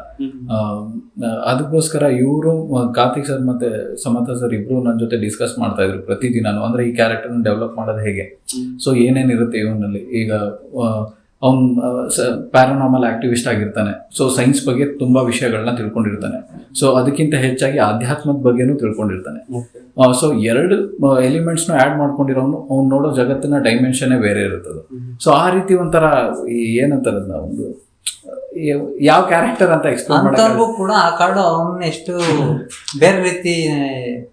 Speaker 2: ಅದಕ್ಕೋಸ್ಕರ ಇವರು ಕಾರ್ತಿಕ್ ಸರ್ ಮತ್ತೆ ಸಮತ ಸರ್ ಇಬ್ರು ನನ್ನ ಜೊತೆ ಡಿಸ್ಕಸ್ ಮಾಡ್ತಾ ಇದ್ರು ಪ್ರತಿದಿನ ಅಂದ್ರೆ ಈ ಕ್ಯಾರೆಕ್ಟರ್ನ ಡೆವಲಪ್ ಮಾಡೋದು ಹೇಗೆ? ಸೊ ಏನೇನಿರುತ್ತೆ ಇವನಲ್ಲಿ? ಈಗ ಅವ್ನು ಪ್ಯಾರನಾಮಲ್ ಆಕ್ಟಿವಿಸ್ಟ್ ಆಗಿರ್ತಾನೆ. ಸೊ ಸೈನ್ಸ್ ಬಗ್ಗೆ ತುಂಬ ವಿಷಯಗಳನ್ನ ತಿಳ್ಕೊಂಡಿರ್ತಾನೆ. ಸೊ ಅದಕ್ಕಿಂತ ಹೆಚ್ಚಾಗಿ ಆಧ್ಯಾತ್ಮದ ಬಗ್ಗೆನೂ ತಿಳ್ಕೊಂಡಿರ್ತಾನೆ. ಸೊ ಎರಡು ಎಲಿಮೆಂಟ್ಸ್ನ ಆ್ಯಡ್ ಮಾಡ್ಕೊಂಡಿರೋನು ಅವ್ನು ನೋಡೋ ಜಗತ್ತಿನ ಡೈಮೆನ್ಷನ್ನೇ ಬೇರೆ ಇರುತ್ತದೆ. ಸೊ ಆ ರೀತಿ ಒಂಥರ ಈ ಏನಂತಾರ ಒಂದು ಯಾವ ಕ್ಯಾರೆಕ್ಟರ್ ಅಂತ ಎಕ್ಸ್ಪ್ಲೈನ್ ಮಾಡ್ತಾರೆ
Speaker 4: ಕೂಡ ಆ ಕಾರ್ಡ್ ಅವನ್ನ ಎಷ್ಟು ಬೇರೆ ರೀತಿ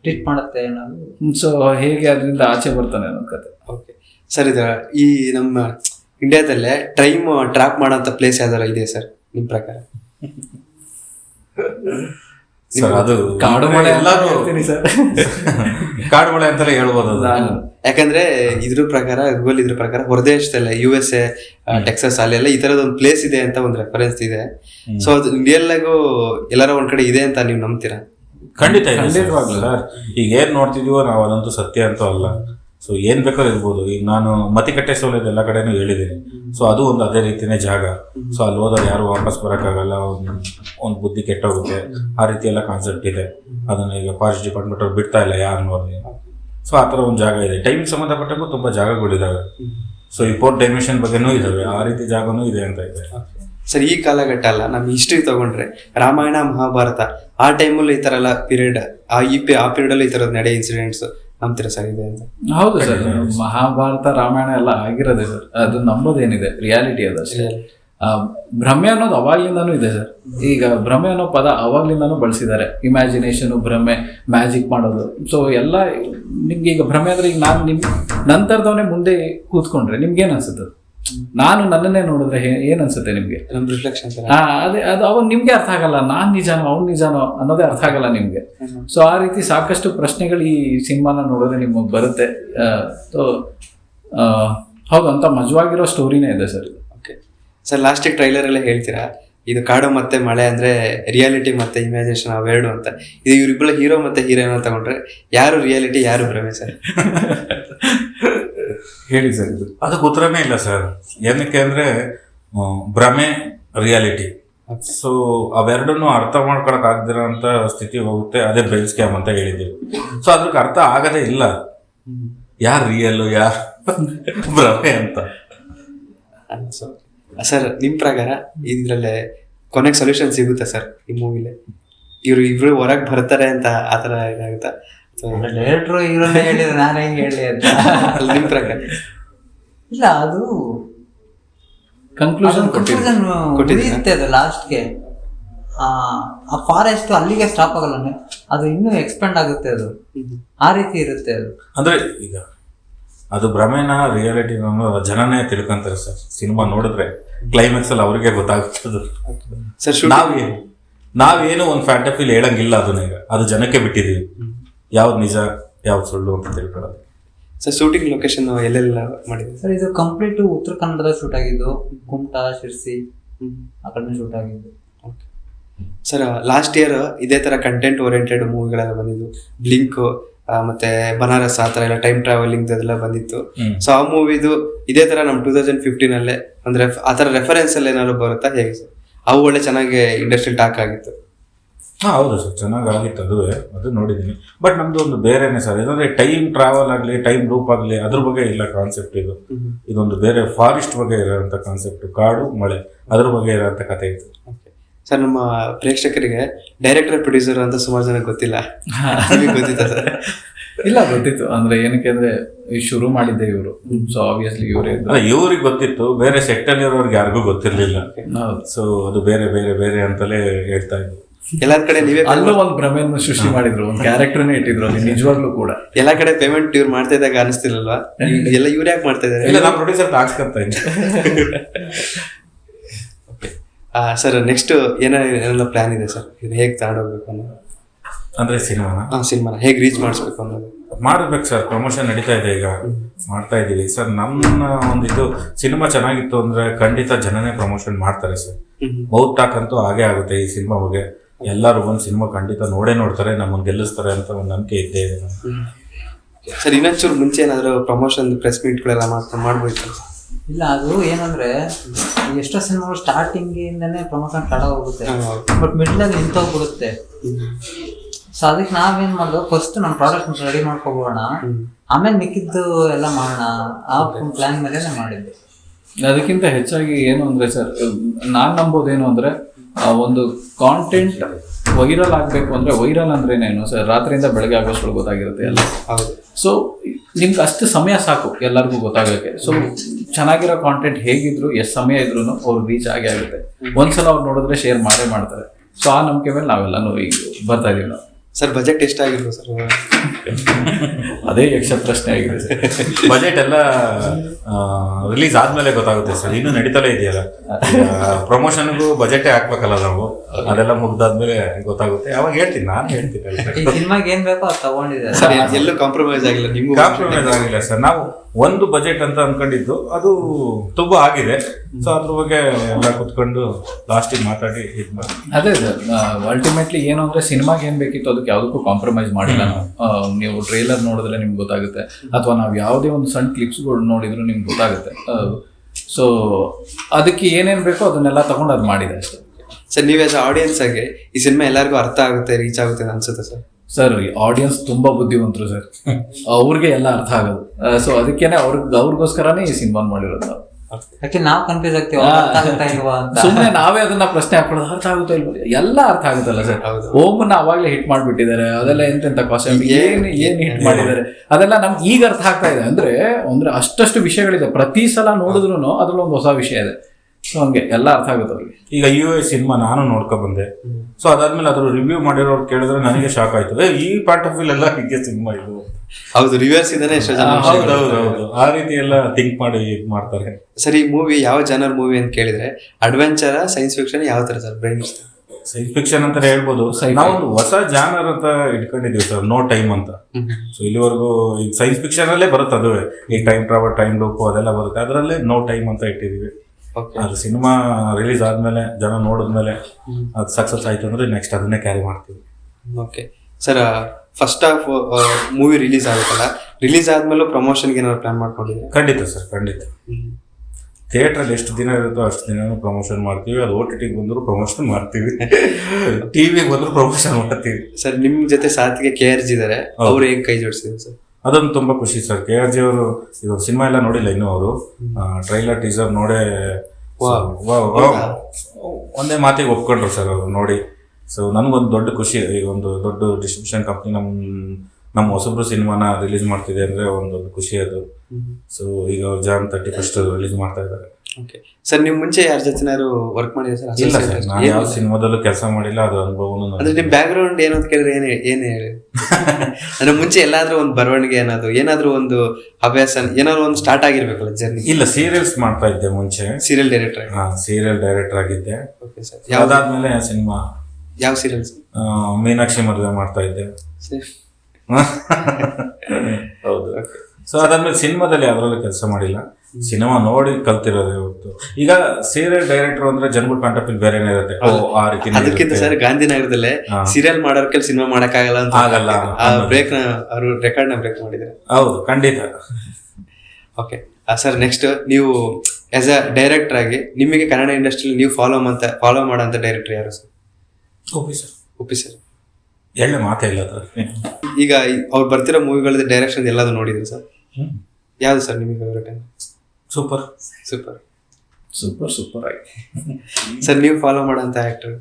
Speaker 4: ಟ್ರೀಟ್ ಮಾಡುತ್ತೆ ಅನ್ನೋದು.
Speaker 2: ಸೊ ಹೇಗೆ ಅದರಿಂದ ಆಚೆ ಬರ್ತಾನೆ ಅನ್ನೋ ಕತೆ.
Speaker 1: ಓಕೆ ಸರಿ ಈ ನಮ್ಮ ಇಂಡಿಯಾದಲ್ಲೇ ಟ್ರೈಮ್ ಟ್ರ್ಯಾಪ್ ಮಾಡೋಂಥ ಪ್ಲೇಸ್ ಯಾವ್ದಾರ ಇದೆ ಸರ್? ನಿಮ್ಮ ಪ್ರಕಾರ?
Speaker 3: ಸರ್ ಅದು
Speaker 2: ಕಾಡು ಮಳೆ
Speaker 3: ಕಾಡು ಅಂತಲೇ ಹೇಳ್ಬೋದು
Speaker 1: ಯಾಕಂದ್ರೆ ಇದ್ರ ಪ್ರಕಾರ ಗೂಗಲ್ ಇದ್ರ ಪ್ರಕಾರ ಹೊರದೇಶದಲ್ಲೇ ಯು ಎಸ್ ಎ ಟೆಕ್ಸಸ್ ಅಲ್ಲೆಲ್ಲ ಈ ತರದ ಒಂದು ಪ್ಲೇಸ್ ಇದೆ ಅಂತ ಒಂದು ರೆಫರೆನ್ಸ್ ಇದೆ. ಸೊ ಅದು ರಿಯಲ್ ಎಲ್ಲರ ಎಲ್ಲಾರ ಒಂದ್ ಕಡೆ ಇದೆ ಅಂತ ನೀವು ನಂಬ್ತೀರಾ?
Speaker 3: ಖಂಡಿತ
Speaker 2: ಖಂಡಿತವಾಗ್ಲಿಲ್ಲ
Speaker 3: ಸರ್. ಈಗ ಏನ್ ನೋಡ್ತಿದೀವೋ ನಾವು ಅದಂತೂ ಸತ್ಯ ಅಂತೂ ಅಲ್ಲ. ಸೊ ಏನ್ ಬೇಕಾದ್ರೂ ಇರ್ಬೋದು. ಈಗ ನಾನು ಮತಿಕಟ್ಟೆ ಸೋಲದ ಎಲ್ಲ ಕಡೆನೂ ಹೇಳಿದ್ದೀನಿ. ಸೊ ಅದು ಒಂದು ಅದೇ ರೀತಿನೇ ಜಾಗ. ಸೊ ಅಲ್ಲಿ ಹೋದಾಗ ಯಾರು ವಾಪಸ್ ಬರೋಕ್ಕಾಗಲ್ಲ. ಒಂದು ಬುದ್ಧಿ ಕೆಟ್ಟೋಗುತ್ತೆ. ಆ ರೀತಿ ಎಲ್ಲ ಕಾನ್ಸೆಪ್ಟ್ ಇದೆ. ಅದನ್ನ ಈಗ ಫಾರೆಸ್ಟ್ ಡಿಪಾರ್ಟ್ಮೆಂಟ್ ಅವ್ರು ಬಿಡ್ತಾ ಇಲ್ಲ ಯಾರು ಅವ್ರಿಗೆ ಸೊ ಆ ಥರ ಒಂದು ಜಾಗ ಇದೆ. ಟೈಮ್ ಸಂಬಂಧಪಟ್ಟಂಗೂ ತುಂಬಾ ಜಾಗಗಳಿದ್ದಾವೆ ಸೊ ಈ ಫೋರ್ಟ್ ಡೈಮೆನ್ಷನ್ ಬಗ್ಗೆನೂ ಇದ್ದಾವೆ ಆ ರೀತಿ ಜಾಗನೂ ಇದೆ ಅಂತ ಇದೆ.
Speaker 1: ಸರ್, ಈ ಕಾಲಘಟ್ಟ ಅಲ್ಲ. ನಮ್ಮ ಹಿಸ್ಟ್ರಿ ತಗೊಂಡ್ರೆ ರಾಮಾಯಣ, ಮಹಾಭಾರತ, ಆ ಟೈಮಲ್ಲಿ ಈ ಥರ ಎಲ್ಲ ಪೀರಿಯಡ್ ಆ ಈ, ಆ ಪೀರಿಯಡಲ್ಲಿ ಈ ಥರದ್ದು ನಡೆಯ ಇನ್ಸಿಡೆಂಟ್ಸ್ ನಂಬ್ತೀರಾ ಸರ್ ಇದೆ ಅಂತ?
Speaker 2: ಹೌದು ಸರ್ ಮಹಾಭಾರತ ರಾಮಾಯಣ ಎಲ್ಲ ಆಗಿರೋದೆ ಸರ್. ಅದು ನಂಬೋದೇನಿದೆ ರಿಯಾಲಿಟಿ ಅದು ಭ್ರಮೆ ಅನ್ನೋದು ಅವಾಗ್ಲಿಂದಾನು ಇದೆ ಸರ್. ಈಗ ಭ್ರಮೆ ಅನ್ನೋ ಪದ ಅವಾಗ್ಲಿಂದಾನು ಬಳಸಿದ್ದಾರೆ. ಇಮ್ಯಾಜಿನೇಷನ್ ಭ್ರಮೆ ಮ್ಯಾಜಿಕ್ ಮಾಡೋದು. ಸೊ ಎಲ್ಲ ನಿಮ್ಗೆ ಈಗ ಭ್ರಮೆ ಅಂದ್ರೆ ಈಗ ನಾನು ನಿಮ್ ನಂತರದವನೇ ಮುಂದೆ ಕೂತ್ಕೊಂಡ್ರೆ ನಿಮ್ಗೆ ಏನ್ ಅನ್ಸುತ್ತೆ? ನಾನು ನನ್ನನ್ನೇ ನೋಡಿದ್ರೆ ಏನ್ ಅನ್ಸುತ್ತೆ ನಿಮ್ಗೆ?
Speaker 1: ನಮ್ ರಿಫ್ಲೆಕ್ಷನ್
Speaker 2: ಅದೇ ಅದು ಅವಾಗ ನಿಮ್ಗೆ ಅರ್ಥ ಆಗಲ್ಲ. ನಾನ್ ನಿಜಾನೋ ಅವ್ನು ನಿಜಾನೋ ಅನ್ನೋದೇ ಅರ್ಥ ಆಗಲ್ಲ ನಿಮ್ಗೆ. ಸೊ ಆ ರೀತಿ ಸಾಕಷ್ಟು ಪ್ರಶ್ನೆಗಳು ಈ ಸಿನಿಮಾನ ನೋಡಿದ್ರೆ ನಿಮಗೆ ಬರುತ್ತೆ. ಸೊ ಹೌದು ಅಂತ ಮಜವಾಗಿರೋ ಸ್ಟೋರಿನೇ ಇದೆ ಸರ್.
Speaker 1: ಓಕೆ ಸರ್ ಲಾಸ್ಟಿಗೆ ಟ್ರೈಲರ್ ಎಲ್ಲ ಹೇಳ್ತೀರಾ? ಇದು ಕಾಡು ಮತ್ತೆ ಮಳೆ ಅಂದ್ರೆ ರಿಯಾಲಿಟಿ ಮತ್ತೆ ಇಮ್ಯಾಜಿನೇಷನ್ ಅವೆರಡು ಅಂತ. ಇದು ಇವರಿಬ್ಬರ ಹೀರೋ ಮತ್ತೆ ಹೀರೋಯಿನ್ ತಗೊಂಡ್ರೆ ಯಾರು ರಿಯಾಲಿಟಿ ಯಾರು ಭ್ರಮೆ ಸರ್?
Speaker 2: ಹೇಳಿ ಸರ್ ಇದು.
Speaker 3: ಅದಕ್ಕೆ ಉತ್ತರನೇ ಇಲ್ಲ ಸರ್. ಏನಕ್ಕೆ ಅಂದರೆ ಭ್ರಮೆ ರಿಯಾಲಿಟಿ ಸೊ ಅವೆರಡನ್ನು ಅರ್ಥ ಮಾಡ್ಕೊಳಕ್ ಅಂತ ಸ್ಥಿತಿ ಹೋಗುತ್ತೆ. ಅದೇ ಬ್ರೈನ್ ಸ್ಕ್ಯಾಮ್ ಅಂತ ಹೇಳಿದ್ದೀವಿ. ಸೊ ಅದಕ್ಕೆ ಅರ್ಥ ಆಗದೇ ಇಲ್ಲ. ಯಾರು ರಿಯಲ್ ಯಾರು ಭ್ರಮೆ ಅಂತ.
Speaker 1: ಸರ್. ನಿಮ್ಮ ಪ್ರಕಾರ ಇದರಲ್ಲೇ ಕೊನೆಗೆ ಸೊಲ್ಯೂಷನ್ ಸಿಗುತ್ತೆ ಸರ್ ಈ ಮೂವಿಲಿ ಇವರು ಇಬ್ರು ಹೊರಗೆ ಬರ್ತಾರೆ ಅಂತ ಆತರ ಇದಾಗುತ್ತಾ? ಅಥವಾ
Speaker 4: ಡೈರೆಕ್ಟ್ರು ಹೀರೋನೇ ಹೇಳಿದ್ರೆ ನಾನು ಹೆಂಗೆ ಹೇಳಿ ಅಂತ.
Speaker 1: ಪ್ರಕಾರ
Speaker 4: ಇಲ್ಲ ಅದು
Speaker 2: ಕನ್ಕ್ಲೂಷನ್
Speaker 1: ಕನ್ಕ್ಲೂಷನ್
Speaker 4: ಕೊಟ್ಟಿರುತ್ತೆ ಅದು ಲಾಸ್ಟ್ಗೆ ಆ ಫಾರೆಸ್ಟ್ ಅಲ್ಲಿಗೆ ಸ್ಟಾಪ್ ಆಗಲ್ಲ ಅದು ಇನ್ನೂ ಎಕ್ಸ್ಪೆಂಡ್ ಆಗುತ್ತೆ ಅದು. ಆ ರೀತಿ ಇರುತ್ತೆ ಅದು.
Speaker 3: ಅಂದ್ರೆ ಈಗ ಅದು ಭ್ರಮೇನ ರಿಯಾಲಿಟಿ ಜನನೇ ತಿಳ್ಕೊಂತಾರೆ ಸರ್. ಸಿನಿಮಾ ನೋಡಿದ್ರೆ ಕ್ಲೈಮ್ಯಾಕ್ಸ್ ಅಲ್ಲಿ ಅವ್ರಿಗೆ ಗೊತ್ತಾಗ್ತದೆ.
Speaker 1: ಸರ್
Speaker 3: ನಾವೇನು ನಾವೇನು ಒಂದು ಫ್ಯಾಂಟಫಿಲ್ ಹೇಳಂಗಿಲ್ಲ ಅದನ್ನ ಈಗ. ಅದು ಜನಕ್ಕೆ ಬಿಟ್ಟಿದೀವಿ ಯಾವ್ದು ನಿಜ ಯಾವ್ದು ಸುಳ್ಳು ಅಂತ ತಿಳ್ಕೊಳ್ಳೋದು.
Speaker 1: ಸರ್ ಶೂಟಿಂಗ್ ಲೊಕೇಶನ್ ಎಲ್ಲೆಲ್ಲ ಮಾಡಿದ್ವಿ
Speaker 4: ಸರ್ ಇದು ಕಂಪ್ಲೀಟ್ ಉತ್ತರ ಕನ್ನಡದ ಶೂಟ್ ಆಗಿದ್ದು ಕುಮಟಾ ಶಿರ್ಸಿ ಆ ಕಡೆ ಶೂಟ್ ಆಗಿದ್ದು.
Speaker 1: ಸರ್ ಲಾಸ್ಟ್ ಇಯರ್ ಇದೇ ತರ ಕಂಟೆಂಟ್ ಓರಿಯೆಂಟೆಡ್ ಮೂವಿಗಳೆಲ್ಲ ಬಂದಿದ್ದು. ಬ್ಲಿಂಕ್ ಮತ್ತೆ ಬನಾರಸ್ ಆ ತರ ಎಲ್ಲ ಟೈಮ್ ಟ್ರಾವೆಲಿಂಗ್ ಅದೆಲ್ಲ ಬಂದಿತ್ತು. ಸೊ ಆ ಮೂವಿದು ಇದೇ ತರ ನಮ್ ಟೂ ತೌಸಂಡ್ ಫಿಫ್ಟೀನ್ ಅಲ್ಲೇ ಅಂದ್ರೆ ಆ ತರ ರೆಫರೆನ್ಸ್ ಅಲ್ಲಿ ಏನಾದ್ರು ಬರುತ್ತಾ ಹೇಗೆ ಸರ್ ಅವು ಒಳ್ಳೆ ಚೆನ್ನಾಗಿ ಇಂಡಸ್ಟ್ರಿಯಲ್ ಟಾಕ್ ಆಗಿತ್ತು.
Speaker 3: ಹಾ ಹೌದು ಸರ್ ಚೆನ್ನಾಗಾಗಿತ್ತು ಅದುವೇ ಅದು ನೋಡಿದ್ದೀನಿ. ಬಟ್ ನಮ್ದು ಒಂದು ಬೇರೆನೆ ಸರ್ ಏನಂದರೆ ಟೈಮ್ ಟ್ರಾವೆಲ್ ಆಗಲಿ ಟೈಮ್ ಲೂಪ್ ಆಗಲಿ ಅದ್ರ ಬಗ್ಗೆ ಇಲ್ಲ ಕಾನ್ಸೆಪ್ಟ್ ಇದು. ಇದೊಂದು ಬೇರೆ ಫಾರೆಸ್ಟ್ ಬಗ್ಗೆ ಇರೋಂಥ ಕಾನ್ಸೆಪ್ಟ್ ಕಾಡು ಮಳೆ ಅದ್ರ ಬಗ್ಗೆ ಇರೋಂಥ ಕಥೆ ಇತ್ತು
Speaker 1: ಸರ್ ನಮ್ಮ ಪ್ರೇಕ್ಷಕರಿಗೆ ಡೈರೆಕ್ಟರ್ ಪ್ರೊಡ್ಯೂಸರ್ ಅಂತ ಸುಮಾರು ಜನ ಗೊತ್ತಿಲ್ಲ. ಗೊತ್ತಿತ್ತು ಗೊತ್ತಿತ್ತ ಸರ್?
Speaker 2: ಇಲ್ಲ ಗೊತ್ತಿತ್ತು. ಅಂದ್ರೆ ಏನಕ್ಕೆ ಅಂದ್ರೆ ಈ ಶುರು ಮಾಡಿದ್ದೆ ಇವರು. ಸೊ ಆಬ್ವಿಯಸ್ಲಿ ಇವರೇ
Speaker 3: ಇವ್ರಿಗೆ ಗೊತ್ತಿತ್ತು ಬೇರೆ ಸೆಕ್ಟರ್ ಇರೋರ್ಗೆ ಯಾರಿಗೂ ಗೊತ್ತಿರಲಿಲ್ಲ. ಸೊ ಅದು ಬೇರೆ ಬೇರೆ ಬೇರೆ ಅಂತಲೇ ಹೇಳ್ತಾ ಇದ್ರು.
Speaker 1: ಎಲ್ಲಾರ ಕಡೆ ನೀವೇ
Speaker 2: ಅಲ್ಲೂ ಒಂದು ಭ್ರಮೆಯನ್ನು ಸೃಷ್ಟಿ ಮಾಡಿದ್ರು ಒಂದು ಕ್ಯಾರೆಕ್ಟರ್ನೇ ಇಟ್ಟಿದ್ರು ಅಲ್ಲಿ ನಿಜವಾಗ್ಲೂ ಕೂಡ.
Speaker 1: ಎಲ್ಲಾ ಕಡೆ ಪೇಮೆಂಟ್ ಇವ್ರು ಮಾಡ್ತಾ ಇದ್ದಾಗ ಅನಿಸ್ತಿರಲ್ವಾ ಎಲ್ಲ ಇವ್ರು ಯಾಕೆ ಮಾಡ್ತಾ ಇದಾರೆ
Speaker 3: ಇಲ್ಲ ನಮ್ಮ ಪ್ರೊಡ್ಯೂಸರ್ ಹಾಕ್ಸ್ಕೊಂತ
Speaker 1: ಸರ್ ನೆಕ್ಸ್ಟ್ ಏನೋ ಏನೆಲ್ಲ ಪ್ಲಾನ್ ಇದೆ ಸರ್ ಇದು ಹೇಗೆ ತಗೊಂಡೋಗ್ಬೇಕು ಅನ್ನೋದು?
Speaker 3: ಅಂದ್ರೆ ಸಿನಿಮಾನ
Speaker 1: ಹಾಂ ಸಿನಿಮಾನ ಹೇಗೆ ರೀಚ್ ಮಾಡಿಸ್ಬೇಕು ಅನ್ನೋದು?
Speaker 3: ಮಾಡ್ಬೇಕು ಸರ್ ಪ್ರಮೋಷನ್ ನಡೀತಾ ಇದೆ ಈಗ. ಮಾಡ್ತಾ ಇದ್ದೀವಿ ಸರ್ ನನ್ನ ಒಂದಿದು ಇದು ಸಿನಿಮಾ ಚೆನ್ನಾಗಿತ್ತು ಅಂದ್ರೆ ಖಂಡಿತ ಜನನೇ ಪ್ರಮೋಷನ್ ಮಾಡ್ತಾರೆ ಸರ್ ಅಂತೂ ಹಾಗೆ ಆಗುತ್ತೆ ಈ ಸಿನಿಮಾ ಬಗ್ಗೆ ಎಲ್ಲರೂ ಒಂದು ಸಿನಿಮಾ ಖಂಡಿತ ನೋಡೇ ನೋಡ್ತಾರೆ ನಮ್ಮನ್ನು ಗೆಲ್ಲಿಸ್ತಾರೆ ಅಂತ ಒಂದು ನಂಬಿಕೆ ಇದ್ದೇ ಇದೆ.
Speaker 1: ಸರ್ ಇನ್ನೊಂಚೂರು ಮುಂಚೆ ಏನಾದರೂ ಪ್ರಮೋಷನ್ ಪ್ರೆಸ್ ಮೀಟ್ಗಳೆಲ್ಲ ಮಾಡ್ಕೊಂಡು ಮಾಡ್ಬೋದು
Speaker 4: ಇಲ್ಲ ಅದು ಏನಂದ್ರೆ ಈ ಎಷ್ಟೋ ಸಿನಿಮಾಗಳು ಸ್ಟಾರ್ಟಿಂಗ್ ಇಂದನೇ ಪ್ರಮೋಷನ್ ತಡ ಹೋಗುತ್ತೆ ಬಟ್ ಮಿಡ್ಲಲ್ಲಿ ನಿಂತೋಗ್ಬಿಡುತ್ತೆ. ಸೊ ಅದಕ್ಕೆ ನಾವೇನು ಮಾಡೋದು ಫಸ್ಟ್ ನಮ್ಮ ಪ್ರಾಡಕ್ಟ್ ರೆಡಿ ಮಾಡ್ಕೊಬೋಣ. ಆಮೇಲೆ ಮಿಕ್ಕಿದ್ದು ಎಲ್ಲ ಮಾಡೋಣ. ಆ ಪ್ಲ್ಯಾನ್ ಮೇಲೆ ಮಾಡಿದ್ದೆ
Speaker 2: ಅದಕ್ಕಿಂತ ಹೆಚ್ಚಾಗಿ ಏನು ಅಂದ್ರೆ ಸರ್ ನಾನು ನಂಬೋದೇನು ಅಂದ್ರೆ ಆ ಒಂದು ಕಾಂಟೆಂಟ್ ವೈರಲ್ ಆಗಬೇಕು ಅಂದ್ರೆ ವೈರಲ್ ಅಂದ್ರೆ ಏನೇನು ಸರ್ ರಾತ್ರಿಯಿಂದ ಬೆಳಗ್ಗೆ ಆಗೋಷ್ಟು ಗೊತ್ತಾಗಿರುತ್ತೆ ಎಲ್ಲ.
Speaker 1: ಹೌದು.
Speaker 2: ಸೊ ನಿಮ್ಗೆ ಅಷ್ಟು ಸಮಯ ಸಾಕು ಎಲ್ಲರಿಗೂ ಗೊತ್ತಾಗೋಕ್ಕೆ ಸೊ ಚೆನ್ನಾಗಿರೋ ಕಾಂಟೆಂಟ್ ಹೇಗಿದ್ರು ಎಷ್ಟು ಸಮಯ ಇದ್ರು ಅವ್ರು ರೀಚ್ ಆಗೇ ಆಗುತ್ತೆ. ಒಂದ್ಸಲ ಅವ್ರು ನೋಡಿದ್ರೆ ಶೇರ್ ಮಾಡೇ ಮಾಡ್ತಾರೆ. ಸೊ ಆ ನಂಬಿಕೆ ಮೇಲೆ ನಾವೆಲ್ಲನೂ ಈಗ ಬರ್ತಾ ಇದೀವಿ ನಾವು.
Speaker 1: ಸರ್ ಬಜೆಟ್ ಎಷ್ಟಾಗಿರ್ಬೋದು ಸರ್?
Speaker 2: ಅದೇ ಯಕ್ಷ ಪ್ರಶ್ನೆ ಆಗಿದೆ ಸರ್.
Speaker 3: ಬಜೆಟ್ ಎಲ್ಲ ರಿಲೀಸ್ ಆದ್ಮೇಲೆ ಗೊತ್ತಾಗುತ್ತೆ ಸರ್. ಇನ್ನೂ ನಡೀತಲೇ ಇದೆಯಲ್ಲ. ಪ್ರಮೋಷನ್ಗೂ ಬಜೆಟೇ ಹಾಕ್ಬೇಕಲ್ಲ ನಾವು. ಅದೆಲ್ಲ ಮುಗ್ದಾದ್ಮೇಲೆ ಗೊತ್ತಾಗುತ್ತೆ. ಅವಾಗ ಹೇಳ್ತೀನಿ ನಾನು ಹೇಳ್ತೀನಿ.
Speaker 4: ಈ ಸಿನಿಮಾಗೆ ಏನ್ ಬೇಕೋ ಅದು ತಗೊಂಡಿದ್ದಾರೆ.
Speaker 1: ಸರ್ ಎಲ್ಲೂ ಕಾಂಪ್ರಮೈಸ್ ಆಗಿಲ್ಲ ನಿಮ್ಗೆ
Speaker 3: ಕಾಂಪ್ರಮೈಸ್ ಆಗಿಲ್ಲ ಸರ್. ನಾವು ಒಂದು ಬಜೆಟ್ ಅಂತ ಅನ್ಕೊಂಡಿದ್ದು ಅದು ತುಂಬಾ ಆಗಿದೆ. ಸೊ ಅದ್ರ ಬಗ್ಗೆ ಎಲ್ಲ ಕುತ್ಕೊಂಡು ಲಾಸ್ಟಿಗೆ ಮಾತಾಡಿ ಇದು ಮಾಡಿ.
Speaker 2: ಅದೇ ಸರ್ ಅಲ್ಟಿಮೇಟ್ಲಿ ಏನು ಅಂದ್ರೆ ಸಿನಿಮಾಗೆ ಏನ್ ಬೇಕಿತ್ತು ಅದಕ್ಕೆ ಯಾವುದಕ್ಕೂ ಕಾಂಪ್ರಮೈಸ್ ಮಾಡಿಲ್ಲ ನಾವು. ನೀವು ಟ್ರೇಲರ್ ನೋಡಿದ್ರೆ ನಿಮ್ಗೆ ಗೊತ್ತಾಗುತ್ತೆ ಅಥವಾ ನಾವು ಯಾವುದೇ ಒಂದು ಸಣ್ಣ ಕ್ಲಿಪ್ಸ್ಗಳು ನೋಡಿದ್ರು ನಿಮ್ಗೆ ಗೊತ್ತಾಗುತ್ತೆ. ಸೊ ಅದಕ್ಕೆ ಏನೇನ್ ಬೇಕೋ ಅದನ್ನೆಲ್ಲ ತಗೊಂಡು ಅದು ಮಾಡಿದೆ ಅಷ್ಟೇ
Speaker 1: ಸರ್ ನೀವು ಆಸ್ ಆಡಿಯನ್ಸ್ ಆಗಿ ಈ ಸಿನಿಮಾ ಎಲ್ಲರಿಗೂ ಅರ್ಥ ಆಗುತ್ತೆ ರೀಚ್ ಆಗುತ್ತೆ ಅನ್ಸುತ್ತೆ ಸರ್?
Speaker 2: ಸರ್ ಆಡಿಯನ್ಸ್ ತುಂಬಾ ಬುದ್ಧಿವಂತರು ಸರ್ ಅವ್ರಿಗೆ ಎಲ್ಲ ಅರ್ಥ ಆಗೋದು. ಸೊ ಅದಕ್ಕೇನೆ ಅವ್ರಿಗೆ ಅವ್ರಿಗೋಸ್ಕರನೇ ಈ ಸಿನಿಮಾ ಮಾಡಿರೋದು ನಾವು
Speaker 4: ಯಾಕೆ ನಾವು ಕನ್ಫ್ಯೂಸ್ ಆಗ್ತೀವಿ? ಅರ್ಥ ಆಗ್ತಾ ಇಲ್ವಾ ಅಂತ.
Speaker 2: ಸುಮ್ಮನೆ ನಾವೇ ಅದನ್ನ ಪ್ರಶ್ನೆ ಹಾಕೊಳ್ಳೋದು ಅರ್ಥ ಆಗುತ್ತೋ ಇಲ್ವೋ? ಎಲ್ಲ ಅರ್ಥ ಆಗುತ್ತಲ್ಲ ಸರ್
Speaker 1: ಹೌದು.
Speaker 2: ಓಮನ್ನ ಅವಾಗ್ಲೇ ಹಿಟ್ ಮಾಡ್ಬಿಟ್ಟಿದ್ದಾರೆ. ಅದೆಲ್ಲ ಎಂತೆಂತ ಕಾಸ್ಟ್ಯೂಮ್ ಏನ್ ಏನ್ ಹಿಟ್ ಮಾಡಿದ್ದಾರೆ? ಅದೆಲ್ಲ ನಮ್ಗೆ ಈಗ ಅರ್ಥ ಆಗ್ತಾ ಇದೆ. ಅಂದ್ರೆ ಅಂದ್ರೆ ಅಷ್ಟಷ್ಟು ವಿಷಯಗಳಿದೆ. ಪ್ರತಿ ಸಲ ನೋಡಿದ್ರು ಅದ್ರಲ್ಲಿ ಒಂದು ಹೊಸ ವಿಷಯ ಇದೆ. ಸೊ ಹಂಗೆ ಎಲ್ಲ ಅರ್ಥ ಆಗುತ್ತೆ ಅವ್ರಿಗೆ.
Speaker 3: ಈಗ ಯು ಎ ಸಿನಿಮಾ ನಾನು ನೋಡ್ಕೊ ಬಂದೆ. ಸೊ ಅದಾದ್ಮೇಲೆ ಅದ್ರ ರಿವ್ಯೂ ಮಾಡಿರೋರು ಕೇಳಿದ್ರೆ ನನಗೆ ಶಾಕ್ ಆಯ್ತು. ಈ ಪಾರ್ಟ್ ಆಫ್ ಎಲ್ಲ ಹೀಗೆ ಸಿನಿಮಾ ಇದು
Speaker 1: ಹೌದು ರಿವರ್ಸ್ ಇದಾನೆ ಎಷ್ಟೋ ಜನ
Speaker 3: ಹೌದು ಆ ರೀತಿ ಎಲ್ಲ ಥಿಂಕ್ ಮಾಡಿ ಇದು ಮಾಡ್ತಾರೆ.
Speaker 1: ಸರಿ ಈ ಮೂವಿ ಯಾವ ಜನರ್ ಮೂವಿ ಅಂತ ಕೇಳಿದ್ರೆ ಅಡ್ವೆಂಚರ ಸೈನ್ಸ್ ಫಿಕ್ಷನ್ ಯಾವ ತರ ಸರ್? ಬ್ರೈನ್
Speaker 3: ಸೈನ್ಸ್ ಫಿಕ್ಷನ್ ಅಂತ ಹೇಳ್ಬೋದು. ನಾವೊಂದು ಹೊಸ ಜಾನರ್ ಅಂತ ಇಟ್ಕೊಂಡಿದೀವಿ ಸರ್ ನೋ ಟೈಮ್ ಅಂತ. ಸೊ ಇಲ್ಲಿವರೆಗೂ ಈಗ ಸೈನ್ಸ್ ಫಿಕ್ಷನ್ ಅಲ್ಲೇ ಬರುತ್ತೆ ಅದುವೇ. ಈ ಟೈಮ್ ಟ್ರಾವಲ್ ಟೈಮ್ ಲೂಪ್ ಅದೆಲ್ಲ ಬರುತ್ತೆ. ಅದರಲ್ಲೇ ನೋ ಟೈಮ್ ಅಂತ ಇಟ್ಟಿದೀವಿ ಅದು ಸಿನಿಮಾ ರಿಲೀಸ್ ಆದ್ಮೇಲೆ ಜನ ನೋಡಿದ್ಮೇಲೆ ಅದು ಸಕ್ಸಸ್ ಆಯ್ತು ಅಂದ್ರೆ ನೆಕ್ಸ್ಟ್ ಅದನ್ನೇ ಕ್ಯಾರಿ ಮಾಡ್ತೀವಿ.
Speaker 1: Okay sir first of movie release ಆಗುತ್ತಲ್ಲ? ರಿಲೀಸ್ ಆದ್ಮೇಲೂ ಪ್ರಮೋಷನ್ಗೆ ಏನಾದ್ರು ಪ್ಲಾನ್ ಮಾಡ್ಕೊಂಡಿದ್ರೆ
Speaker 3: ಖಂಡಿತ ಸರ್ ಖಂಡಿತ. ಥಿಯೇಟ್ರಲ್ಲಿ ಎಷ್ಟು ದಿನ ಇರುತ್ತೋ ಅಷ್ಟು ದಿನ ಪ್ರಮೋಷನ್ ಮಾಡ್ತೀವಿ. ಅದು ಓ ಟಿ ಟಿಗೆ ಬಂದರೂ ಪ್ರಮೋಷನ್ ಮಾಡ್ತೀವಿ. ಟಿವಿಗೆ ಬಂದರೂ ಪ್ರಮೋಷನ್ ಮಾಡ್ತೀವಿ.
Speaker 1: ಸರ್ ನಿಮ್ಮ ಜೊತೆ ಸಾಥಿಗೆ ಕೆ ಆರ್ ಜಿ ಇದಾರೆ. ಅವ್ರು ಹೇಗೆ ಕೈ ಜೋಡಿಸಿದ್ರು ಸರ್
Speaker 3: ಅದೊಂದು ತುಂಬ ಖುಷಿ ಸರ್. ಕೆ ಆರ್ ಜಿ ಅವರು ಇದು ಸಿನಿಮಾ ಎಲ್ಲ ನೋಡಿಲ್ಲ ಇನ್ನೂ ಅವರು. ಟ್ರೈಲರ್ ಟೀಸರ್ ನೋಡೇ ಒಂದೇ ಮಾತಿಗೆ ಒಪ್ಕೊಂಡ್ರು ಸರ್ ಅವರು ನೋಡಿ. ಸೊ ನನಗೊಂದು ದೊಡ್ಡ ಖುಷಿ ಈಗ ಒಂದು ದೊಡ್ಡ ಡಿಸ್ಟ್ರಿಬ್ಯೂಷನ್ ಕಂಪ್ನಿ ನಮ್ಮ ನಮ್ಮ ಹೊಸಬ್ರು ಸಿನಿಮಾನ ರಿಲೀಸ್ ಮಾಡ್ತಿದೆ ಅಂದರೆ ಒಂದು ಖುಷಿ ಅದು. ಸೊ ಈಗ ಅವ್ರು ಜಾನ್ ತರ್ಟಿ ಫಸ್ಟ್ ರಿಲೀಸ್ ಮಾಡ್ತಾ ಇದ್ದಾರೆ.
Speaker 1: ಸರ್ ನೀವು ಮುಂಚೆ ಯಾರ ಜೊತೆನಾದ್ರು ವರ್ಕ್ ಮಾಡಿದ್ರೆ ಸರ್
Speaker 3: ಇಲ್ಲ ಸರ್ ನಾನು ಯಾವ ಸಿನಿಮಾದಲ್ಲೂ ಕೆಲಸ ಮಾಡಿಲ್ಲ ಅದು ಅನುಭವನು
Speaker 1: ಅಂದ್ರೆ ನಿಮ್ ಬ್ಯಾಕ್ ಗ್ರೌಂಡ್ ಏನು ಅಂತ ಕೇಳಿದ್ರೆ ಏನು ಏನು ಹೇಳಿ? ಅಂದ್ರೆ ಮುಂಚೆ ಎಲ್ಲಾದ್ರೂ ಒಂದು ಬರವಣಿಗೆ ಏನಾದ್ರು ಏನಾದ್ರೂ ಒಂದು ಹವ್ಯಾಸ ಏನಾದ್ರು ಒಂದು ಸ್ಟಾರ್ಟ್ ಆಗಿರ್ಬೇಕಲ್ಲ ಜರ್ನಿ
Speaker 3: ಇಲ್ಲ ಸೀರಿಯಲ್ಸ್ ಮಾಡ್ತಾ ಇದ್ದೆ ಮುಂಚೆ.
Speaker 1: ಸೀರಿಯಲ್ ಡೈರೆಕ್ಟರ್
Speaker 3: ಸೀರಿಯಲ್ ಡೈರೆಕ್ಟರ್ ಆಗಿದ್ದೆ.
Speaker 1: ಓಕೆ ಸರ್
Speaker 3: ಯಾವ್ದಾದ್ಮೇಲೆ ಸಿನಿಮಾ.
Speaker 1: ಯಾವ ಸೀರಿಯಲ್ಸ್
Speaker 3: ಮೀನಾಕ್ಷಿ ಮದುವೆ ಮಾಡ್ತಾ ಇದ್ದೆ. ಹೌದು. ಸೊ ಅದಾದ್ಮೇಲೆ ಸಿನಿಮಾದಲ್ಲಿ ಯಾವ್ದ್ರಲ್ಲೂ ಕೆಲಸ ಮಾಡಿಲ್ಲ. ಸಿನಿಮಾ ನೋಡಿ ಕಲ್ತಿರೋದು ಇವತ್ತು ಈಗ ಸೀರಿಯಲ್ ಡೈರೆಕ್ಟರ್ ಅಂದ್ರೆ ಜನಗಳ ಪಾಯಿಂಟ್ ಆಫ್ ಬೇರೆನೇ ಇರುತ್ತೆ ಆ ರೀತಿ
Speaker 1: ಅದಕ್ಕಿಂತ ಸರ್ ಗಾಂಧಿನಗರದಲ್ಲೇ ಸೀರಿಯಲ್ ಮಾಡೋರ್ ಕೆಲ ಸಿನಿಮಾ ಮಾಡಕ್ ಆಗಲ್ಲ ಅಂತ
Speaker 3: ಆಗಲ್ಲ.
Speaker 1: ಆ ಬ್ರೇಕ್ನ ಅವರು ರೆಕಾರ್ಡ್ನ ಬ್ರೇಕ್ ಮಾಡಿದ್ರೆ.
Speaker 3: ಹೌದು ಖಂಡಿತ.
Speaker 1: ಓಕೆ. ಸರ್ ನೆಕ್ಸ್ಟ್ ನೀವು ಆಸ್ ಅ ಡೈರೆಕ್ಟರ್ ಆಗಿ ನಿಮಗೆ ಕನ್ನಡ ಇಂಡಸ್ಟ್ರಿಲಿ ನೀವು ಫಾಲೋ ಅಂತ ಫಾಲೋ ಮಾಡೋಂಥ ಡೈರೆಕ್ಟರ್ ಯಾರು ಸರ್?
Speaker 3: ಓಪಿ ಸರ್.
Speaker 1: ಒಪ್ಪಿ ಸರ್.
Speaker 3: ಎಳ್ಳೆ ಮಾತೇ ಇಲ್ಲ.
Speaker 1: ಈಗ ಅವ್ರು ಬರ್ತಿರೋ ಮೂವಿಗಳದ್ದು ಡೈರೆಕ್ಷನ್ ಎಲ್ಲದೂ ನೋಡಿದ್ರು ಸರ್?
Speaker 3: ಯಾವುದು
Speaker 1: ಯಾವ್ದು ಸರ್ ನಿಮಗೆ favourite
Speaker 3: super
Speaker 1: super
Speaker 2: super super ಆಗಿ.
Speaker 1: ಸರ್ ನೀವು ಫಾಲೋ ಮಾಡೋಂಥ actor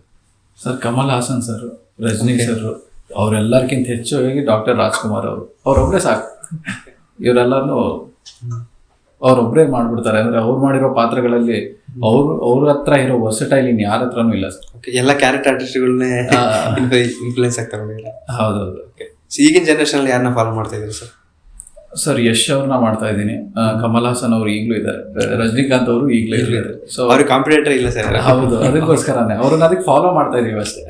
Speaker 2: sir Kamal Haasan sir Rajini sir ಅವರೆಲ್ಲರಿಗಿಂತ ಹೋಗಿ ಡಾಕ್ಟರ್ ರಾಜ್ಕುಮಾರ್ ಅವರು. ಅವರೊಬ್ಬರೇ ಸಾಕು. ಇವರೆಲ್ಲರೂ ಅವರೊಬ್ಬರೇ ಮಾಡ್ಬಿಡ್ತಾರೆ. ಅಂದ್ರೆ ಅವ್ರು ಮಾಡಿರೋ ಪಾತ್ರಗಳಲ್ಲಿ ಅವ್ರು ಅವ್ರ ಹತ್ರ ಇರೋ ವರ್ಸಟೈಲ್ ಇನ್ ಯಾರ ಹತ್ರನೂ ಇಲ್ಲ ಸರ್
Speaker 1: ಓಕೆ ಎಲ್ಲ ಕ್ಯಾರೆಕ್ಟರ್ ಆರ್ಟಿಸ್ಟ್ಗಳನ್ನೇ ಇನ್ಫ್ಲೂಯೆನ್ಸ್ ಆಗ್ತಾರೆ ಹೌದು
Speaker 2: ಹೌದೌದು.
Speaker 1: ಓಕೆ ಈಗಿನ ಜನರೇಷನ್ ಅಲ್ಲಿ ಯಾರನ್ನ ಫಾಲೋ ಮಾಡ್ತಾ ಇದ್ದೀರಿ ಸರ್
Speaker 2: ಸರ್ ಯಶ್ ಅವ್ರನ್ನ ಮಾಡ್ತಾ ಇದ್ದೀನಿ. ಕಮಲ್ ಹಾಸನ್ ಅವರು ಈಗಲೂ ಇದ್ದಾರೆ. ರಜನಿಕಾಂತ್ ಅವರು ಈಗಲೂ ಇದ್ದಾರೆ. ಸೊ
Speaker 1: ಅವ್ರಿಗೆ ಕಾಂಪಿಟೇಟರ್ ಇಲ್ಲ ಸರ್.
Speaker 2: ಹೌದು ಅದಕ್ಕೋಸ್ಕರನೇ. ಅವ್ರನ್ನ ಅದಕ್ಕೆ ಫಾಲೋ ಮಾಡ್ತಾ ಇದೀವಿ ಅಷ್ಟೇ.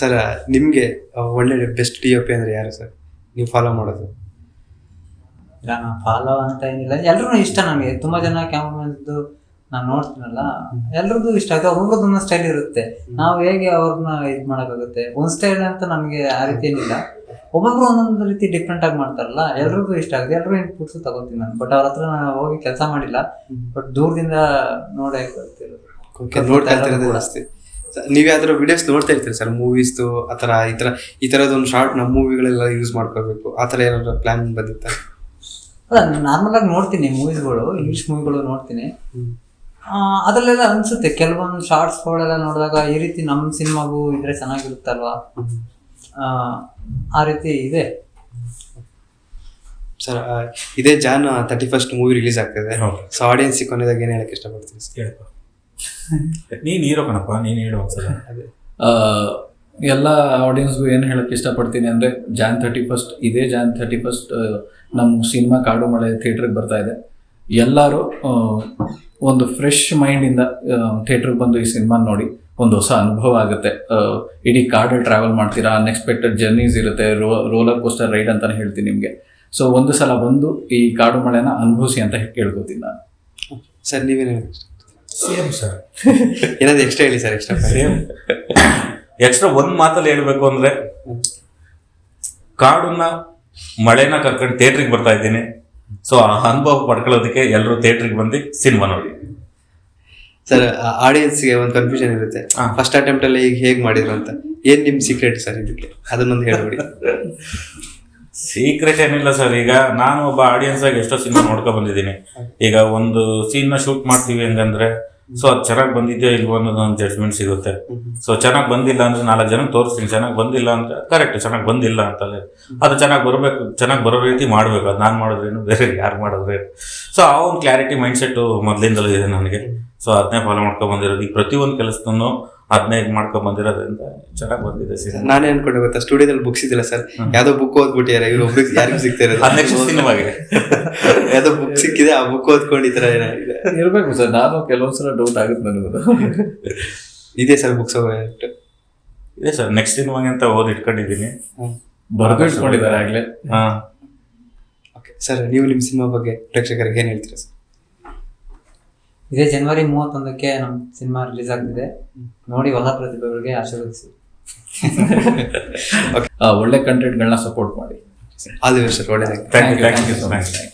Speaker 1: ಸರ್ ನಿಮಗೆ ಒಳ್ಳೆ ಬೆಸ್ಟ್ ಡಿ ಒ ಪಿ ಅಂದ್ರೆ ಯಾರು ಸರ್? ನೀವು ಫಾಲೋ ಮಾಡೋದು.
Speaker 4: ಇಲ್ಲ ನಾನು ಫಾಲೋ ಅಂತ ಏನಿಲ್ಲ. ಎಲ್ಲರೂ ಇಷ್ಟ ನನಗೆ ತುಂಬಾ ಜನ ಕ್ಯಾಮ್ರಾಮನ್ದು ನಾನು ನೋಡ್ತೀನಲ್ಲ. ಎಲ್ರಿಗೂ ಇಷ್ಟ. ಆಯ್ತು ಅವ್ರಿಗೂ ಒಂದೊಂದು ಸ್ಟೈಲ್ ಇರುತ್ತೆ. ನಾವು ಹೇಗೆ ಅವ್ರನ್ನ ಇದು ಮಾಡೋಕ್ಕಾಗುತ್ತೆ? ಒಂದು ಸ್ಟೈಲ್ ಅಂತ ನಮಗೆ ಆ ರೀತಿ ಏನಿಲ್ಲ. ಒಬ್ಬೊಬ್ರು ಒಂದೊಂದು ರೀತಿ ಡಿಫ್ರೆಂಟ್ ಆಗಿ ಮಾಡ್ತಾರಲ್ಲ ಎಲ್ರಿಗೂ ಇಷ್ಟ ಆಗುತ್ತೆ. ಎಲ್ಲರೂ ಇನ್ಪುಟ್ಸ್ ತಗೋತೀನಿ ನಾನು. ಬಟ್ ಅವ್ರ ಹತ್ರ ನಾನು ಹೋಗಿ ಕೆಲಸ ಮಾಡಿಲ್ಲ. ಬಟ್ ದೂರದಿಂದ ನೋಡೇ ಕಲ್ತಿರೋದು
Speaker 1: ಓಕೆ ನೋಡ್ತಾ ಇರ್ತಿರೋದು ಜಾಸ್ತಿ ನೀವೇ ಯಾವ್ದಾದ್ರು ವಿಡಿಯೋಸ್ ನೋಡ್ತಾ ಇರ್ತೀರಿ ಸರ್ ಮೂವೀಸ್ದು ಆ ಥರ ಈ ಥರ ಈ ಥರದೊಂದು ಶಾರ್ಟ್ ನಮ್ಮ ಮೂವಿಗಳೆಲ್ಲ ಯೂಸ್ ಮಾಡ್ಕೋಬೇಕು ಆ ಥರ ಏನಾದ್ರು ಪ್ಲಾನ್ ಬಂದಿತ್ತು?
Speaker 4: ಅಲ್ಲ ನಾರ್ಮಲ್ ಆಗಿ ನೋಡ್ತೀನಿ ಮೂವೀಸ್ಗಳು ಇಂಗ್ಲಿಷ್ ಮೂವಿಗಳು ನೋಡ್ತೀನಿ. ಅದ್ರಲ್ಲೆಲ್ಲ ಅನ್ಸುತ್ತೆ. ಕೆಲವೊಂದು ಶಾರ್ಟ್ಸ್ಗಳೆಲ್ಲ ನೋಡಿದಾಗ ಈ ರೀತಿ ನಮ್ಮ ಸಿನಿಮಾಗೂ ಇದ್ರೆ ಚೆನ್ನಾಗಿರುತ್ತಲ್ವಾ? ಆ, ಆ ರೀತಿ ಇದೆ.
Speaker 1: ಸರ್ ಇದೇ Jan thirty first movie release ಆಗ್ತದೆ.
Speaker 3: ಇದೆ
Speaker 1: ಸೊ ಆಡಿಯನ್ಸ್ ಕೊನೆದಾಗ ಏನು ಹೇಳಕ್ಕೆ ಇಷ್ಟಪಡ್ತೀನಿ ಸರ್
Speaker 3: ಕೇಳಪ್ಪ ನೀನ್ ಹೀರೋ ಕಣಪ್ಪ ನೀನ್ ಹೇಳು ಸರ್
Speaker 2: ಆ, ಎಲ್ಲ ಆಡಿಯನ್ಸ್ಗೂ ಏನು ಹೇಳಕ್ಕೆ ಇಷ್ಟಪಡ್ತೀನಿ ಅಂದರೆ ಜಾನ್ ತರ್ಟಿ ಫಸ್ಟ್ ಇದೇ ಜಾನ್ ತರ್ಟಿ ಫಸ್ಟ್ ನಮ್ಮ ಸಿನಿಮಾ ಕಾಡು ಮಳೆ ಥಿಯೇಟ್ರಿಗೆ ಬರ್ತಾ ಇದೆ. ಎಲ್ಲರೂ ಆ, ಒಂದು ಫ್ರೆಶ್ ಮೈಂಡಿಂದ ಥಿಯೇಟ್ರಿಗೆ ಬಂದು ಈ ಸಿನಿಮಾ ನೋಡಿ. ಒಂದು ಹೊಸ ಅನುಭವ ಆಗುತ್ತೆ. ಇಡೀ ಕಾಡಲ್ಲಿ ಟ್ರಾವೆಲ್ ಮಾಡ್ತೀರಾ ಅನ್ಎಕ್ಸ್ಪೆಕ್ಟೆಡ್ ಜರ್ನೀಸ್ ಇರುತ್ತೆ ರೋ ರೋಲರ್ ಕೋಸ್ಟರ್ ರೈಡ್ ಅಂತಲೇ ಹೇಳ್ತೀನಿ ನಿಮಗೆ. ಸೊ ಒಂದು ಸಲ ಬಂದು ಈ ಕಾಡು ಮಳೆನ ಅನುಭವಿಸಿ ಅಂತ ಕೇಳ್ಕೊತೀನಿ ನಾನು.
Speaker 1: ಸರ್ ನೀವೇನು
Speaker 3: ಸೇಮ್ ಸರ್
Speaker 1: ಏನಾದ್ರು ಎಕ್ಸ್ಟ್ರಾ ಹೇಳಿ ಸರ್ ಎಕ್ಸ್ಟ್ರಾ
Speaker 3: ಸೇಮ್ ಎಕ್ಸ್ಟ್ರಾ ಒಂದು ಮಾತಲ್ಲಿ ಹೇಳಬೇಕು ಅಂದರೆ ಕಾಡನ್ನ ಮಳೆನ ಕರ್ಕೊಂಡು ಥಿಯೇಟ್ರಿಗೆ ಬರ್ತಾ ಇದ್ದೀನಿ. ಸೊ ಆ ಅನುಭವ ಪಡ್ಕೊಳ್ಳೋದಕ್ಕೆ ಎಲ್ಲರೂ ಥಿಯೇಟ್ರಿಗೆ ಬಂದು ಸಿನಿಮಾ ನೋಡಿ.
Speaker 1: ಸರ್ ಆಡಿಯನ್ಸ್ಗೆ ಒಂದು ಕನ್ಫ್ಯೂಷನ್ ಇರುತ್ತೆ. ಫಸ್ಟ್ ಅಟೆಂಪ್ಟ್ ಅಲ್ಲಿ ಈಗ ಹೇಗೆ ಮಾಡಿದ್ರು ಅಂತ. ಏನ್ ನಿಮ್ ಸೀಕ್ರೆಟ್ ಸರ್ ಇದಕ್ಕೆ ಅದನ್ನೊಂದು ಹೇಳ್ಬಿಡಿ.
Speaker 3: ಸೀಕ್ರೆಟ್ ಏನಿಲ್ಲ ಸರ್ ಈಗ ನಾನು ಒಬ್ಬ ಆಡಿಯನ್ಸ್ ಆಗಿ ಎಷ್ಟೋ ಸಿನಿಮಾ ನೋಡ್ಕೊ ಬಂದಿದ್ದೀನಿ. ಈಗ ಒಂದು ಸೀನ್ನ ಶೂಟ್ ಮಾಡ್ತೀವಿ ಹೆಂಗಂದ್ರೆ ಸೊ ಅದು ಚೆನ್ನಾಗಿ ಬಂದಿದೆಯೋ ಇಲ್ವೋ ಅನ್ನೋದು ಒಂದು ಜಡ್ಜ್ಮೆಂಟ್ ಸಿಗುತ್ತೆ. ಸೊ ಚೆನ್ನಾಗಿ ಬಂದಿಲ್ಲ ಅಂದ್ರೆ ನಾಲ್ಕು ಜನ ತೋರಿಸ್ತೀನಿ ಚೆನ್ನಾಗಿ ಬಂದಿಲ್ಲ ಅಂದ್ರೆ ಕರೆಕ್ಟ್ ಚೆನ್ನಾಗಿ ಬಂದಿಲ್ಲ ಅಂತಲೇ ಅದು ಚೆನ್ನಾಗಿ ಬರಬೇಕು ಚೆನ್ನಾಗಿ ಬರೋ ರೀತಿ ಮಾಡಬೇಕು. ಅದು ನಾನು ಮಾಡಿದ್ರೇನು ಬೇರೆ ಯಾರು ಮಾಡಿದ್ರೆ ಸೊ ಆ ಒಂದು ಕ್ಲಾರಿಟಿ ಮೈಂಡ್ ಸೆಟ್ ಮೊದಲಿಂದಲೂ ಇದೆ ನನಗೆ. ಸೊ ಅದನ್ನೇ ಫಾಲೋ ಮಾಡ್ಕೊಂಡು ಬಂದಿರೋದು. ಈಗ ಪ್ರತಿಯೊಂದು ಕೆಲಸದನ್ನು ಅದನ್ನೇ ಇದು ಮಾಡ್ಕೊಂಡ್ ಬಂದಿರೋದ್ರಿಂದ ಚೆನ್ನಾಗಿ ಬಂದಿದೆ ಸರ್
Speaker 1: ನಾನೇ ಅನ್ಕೊಂಡೆ ಗೊತ್ತಾ? ಸ್ಟುಡಿಯೋದಲ್ಲಿ ಬುಕ್ಸ್ ಇದಿಲ್ಲ ಸರ್. ಯಾವ್ದೋ ಬುಕ್ ಓದ್ಬಿಟ್ಟಿದ್ದಾರೆ. ಇವ್ರು ಒಬ್ರಿಗೆ ಯಾರಿಗೂ ಸಿಗ್ತಾ ಇರೋದು
Speaker 3: ಸಿನಿಮಾಗೆ.
Speaker 1: ಯಾವ್ದೋ ಬುಕ್ ಸಿಕ್ಕಿದೆ ಆ ಬುಕ್ ಓದ್ಕೊಂಡು ಈ ಏನಾಗಿದೆ?
Speaker 2: ಇರಬೇಕು ಸರ್. ನಾನು ಕೆಲವೊಂದ್ಸಲ ಡೌಟ್ ಆಗುತ್ತೆ ನನಗೆ.
Speaker 1: ಇದೆ ಸರ್ ಬುಕ್ಸ್
Speaker 3: ಇದೆ ಸರ್. ನೆಕ್ಸ್ಟ್ ಸಿನಿಮಾಗೆ ಅಂತ ಓದಿ ಇಟ್ಕೊಂಡಿದ್ದೀನಿ.
Speaker 2: ಬರೆದು ಇಟ್ಕೊಂಡಿದ್ದಾರೆ ಆಗ್ಲೇ.
Speaker 3: ಹಾ.
Speaker 1: ಓಕೆ ಸರ್ ನೀವು ನಿಮ್ಮ ಸಿನಿಮಾ ಬಗ್ಗೆ ಪ್ರೇಕ್ಷಕರಿಗೆ ಏನು ಹೇಳ್ತೀರಾ ಸರ್?
Speaker 4: ಇದೇ ಜನವರಿ ಮೂವತ್ತೊಂದಕ್ಕೆ ನಮ್ಮ ಸಿನಿಮಾ ರಿಲೀಸ್ ಆಗ್ತಿದೆ. ನೋಡಿ ಹೊಸ ಪ್ರತಿಭೆಗಳಿಗೆ ಆಶೀರ್ವದಿಸಿ
Speaker 2: ಒಳ್ಳೆ ಕಂಟೆಂಟ್ಗಳನ್ನ ಸಪೋರ್ಟ್ ಮಾಡಿ.
Speaker 1: ಆಲ್ ದಿ ಬೆಸ್ಟ್ ಒಳ್ಳೆ
Speaker 3: thank you thank you
Speaker 2: thank you.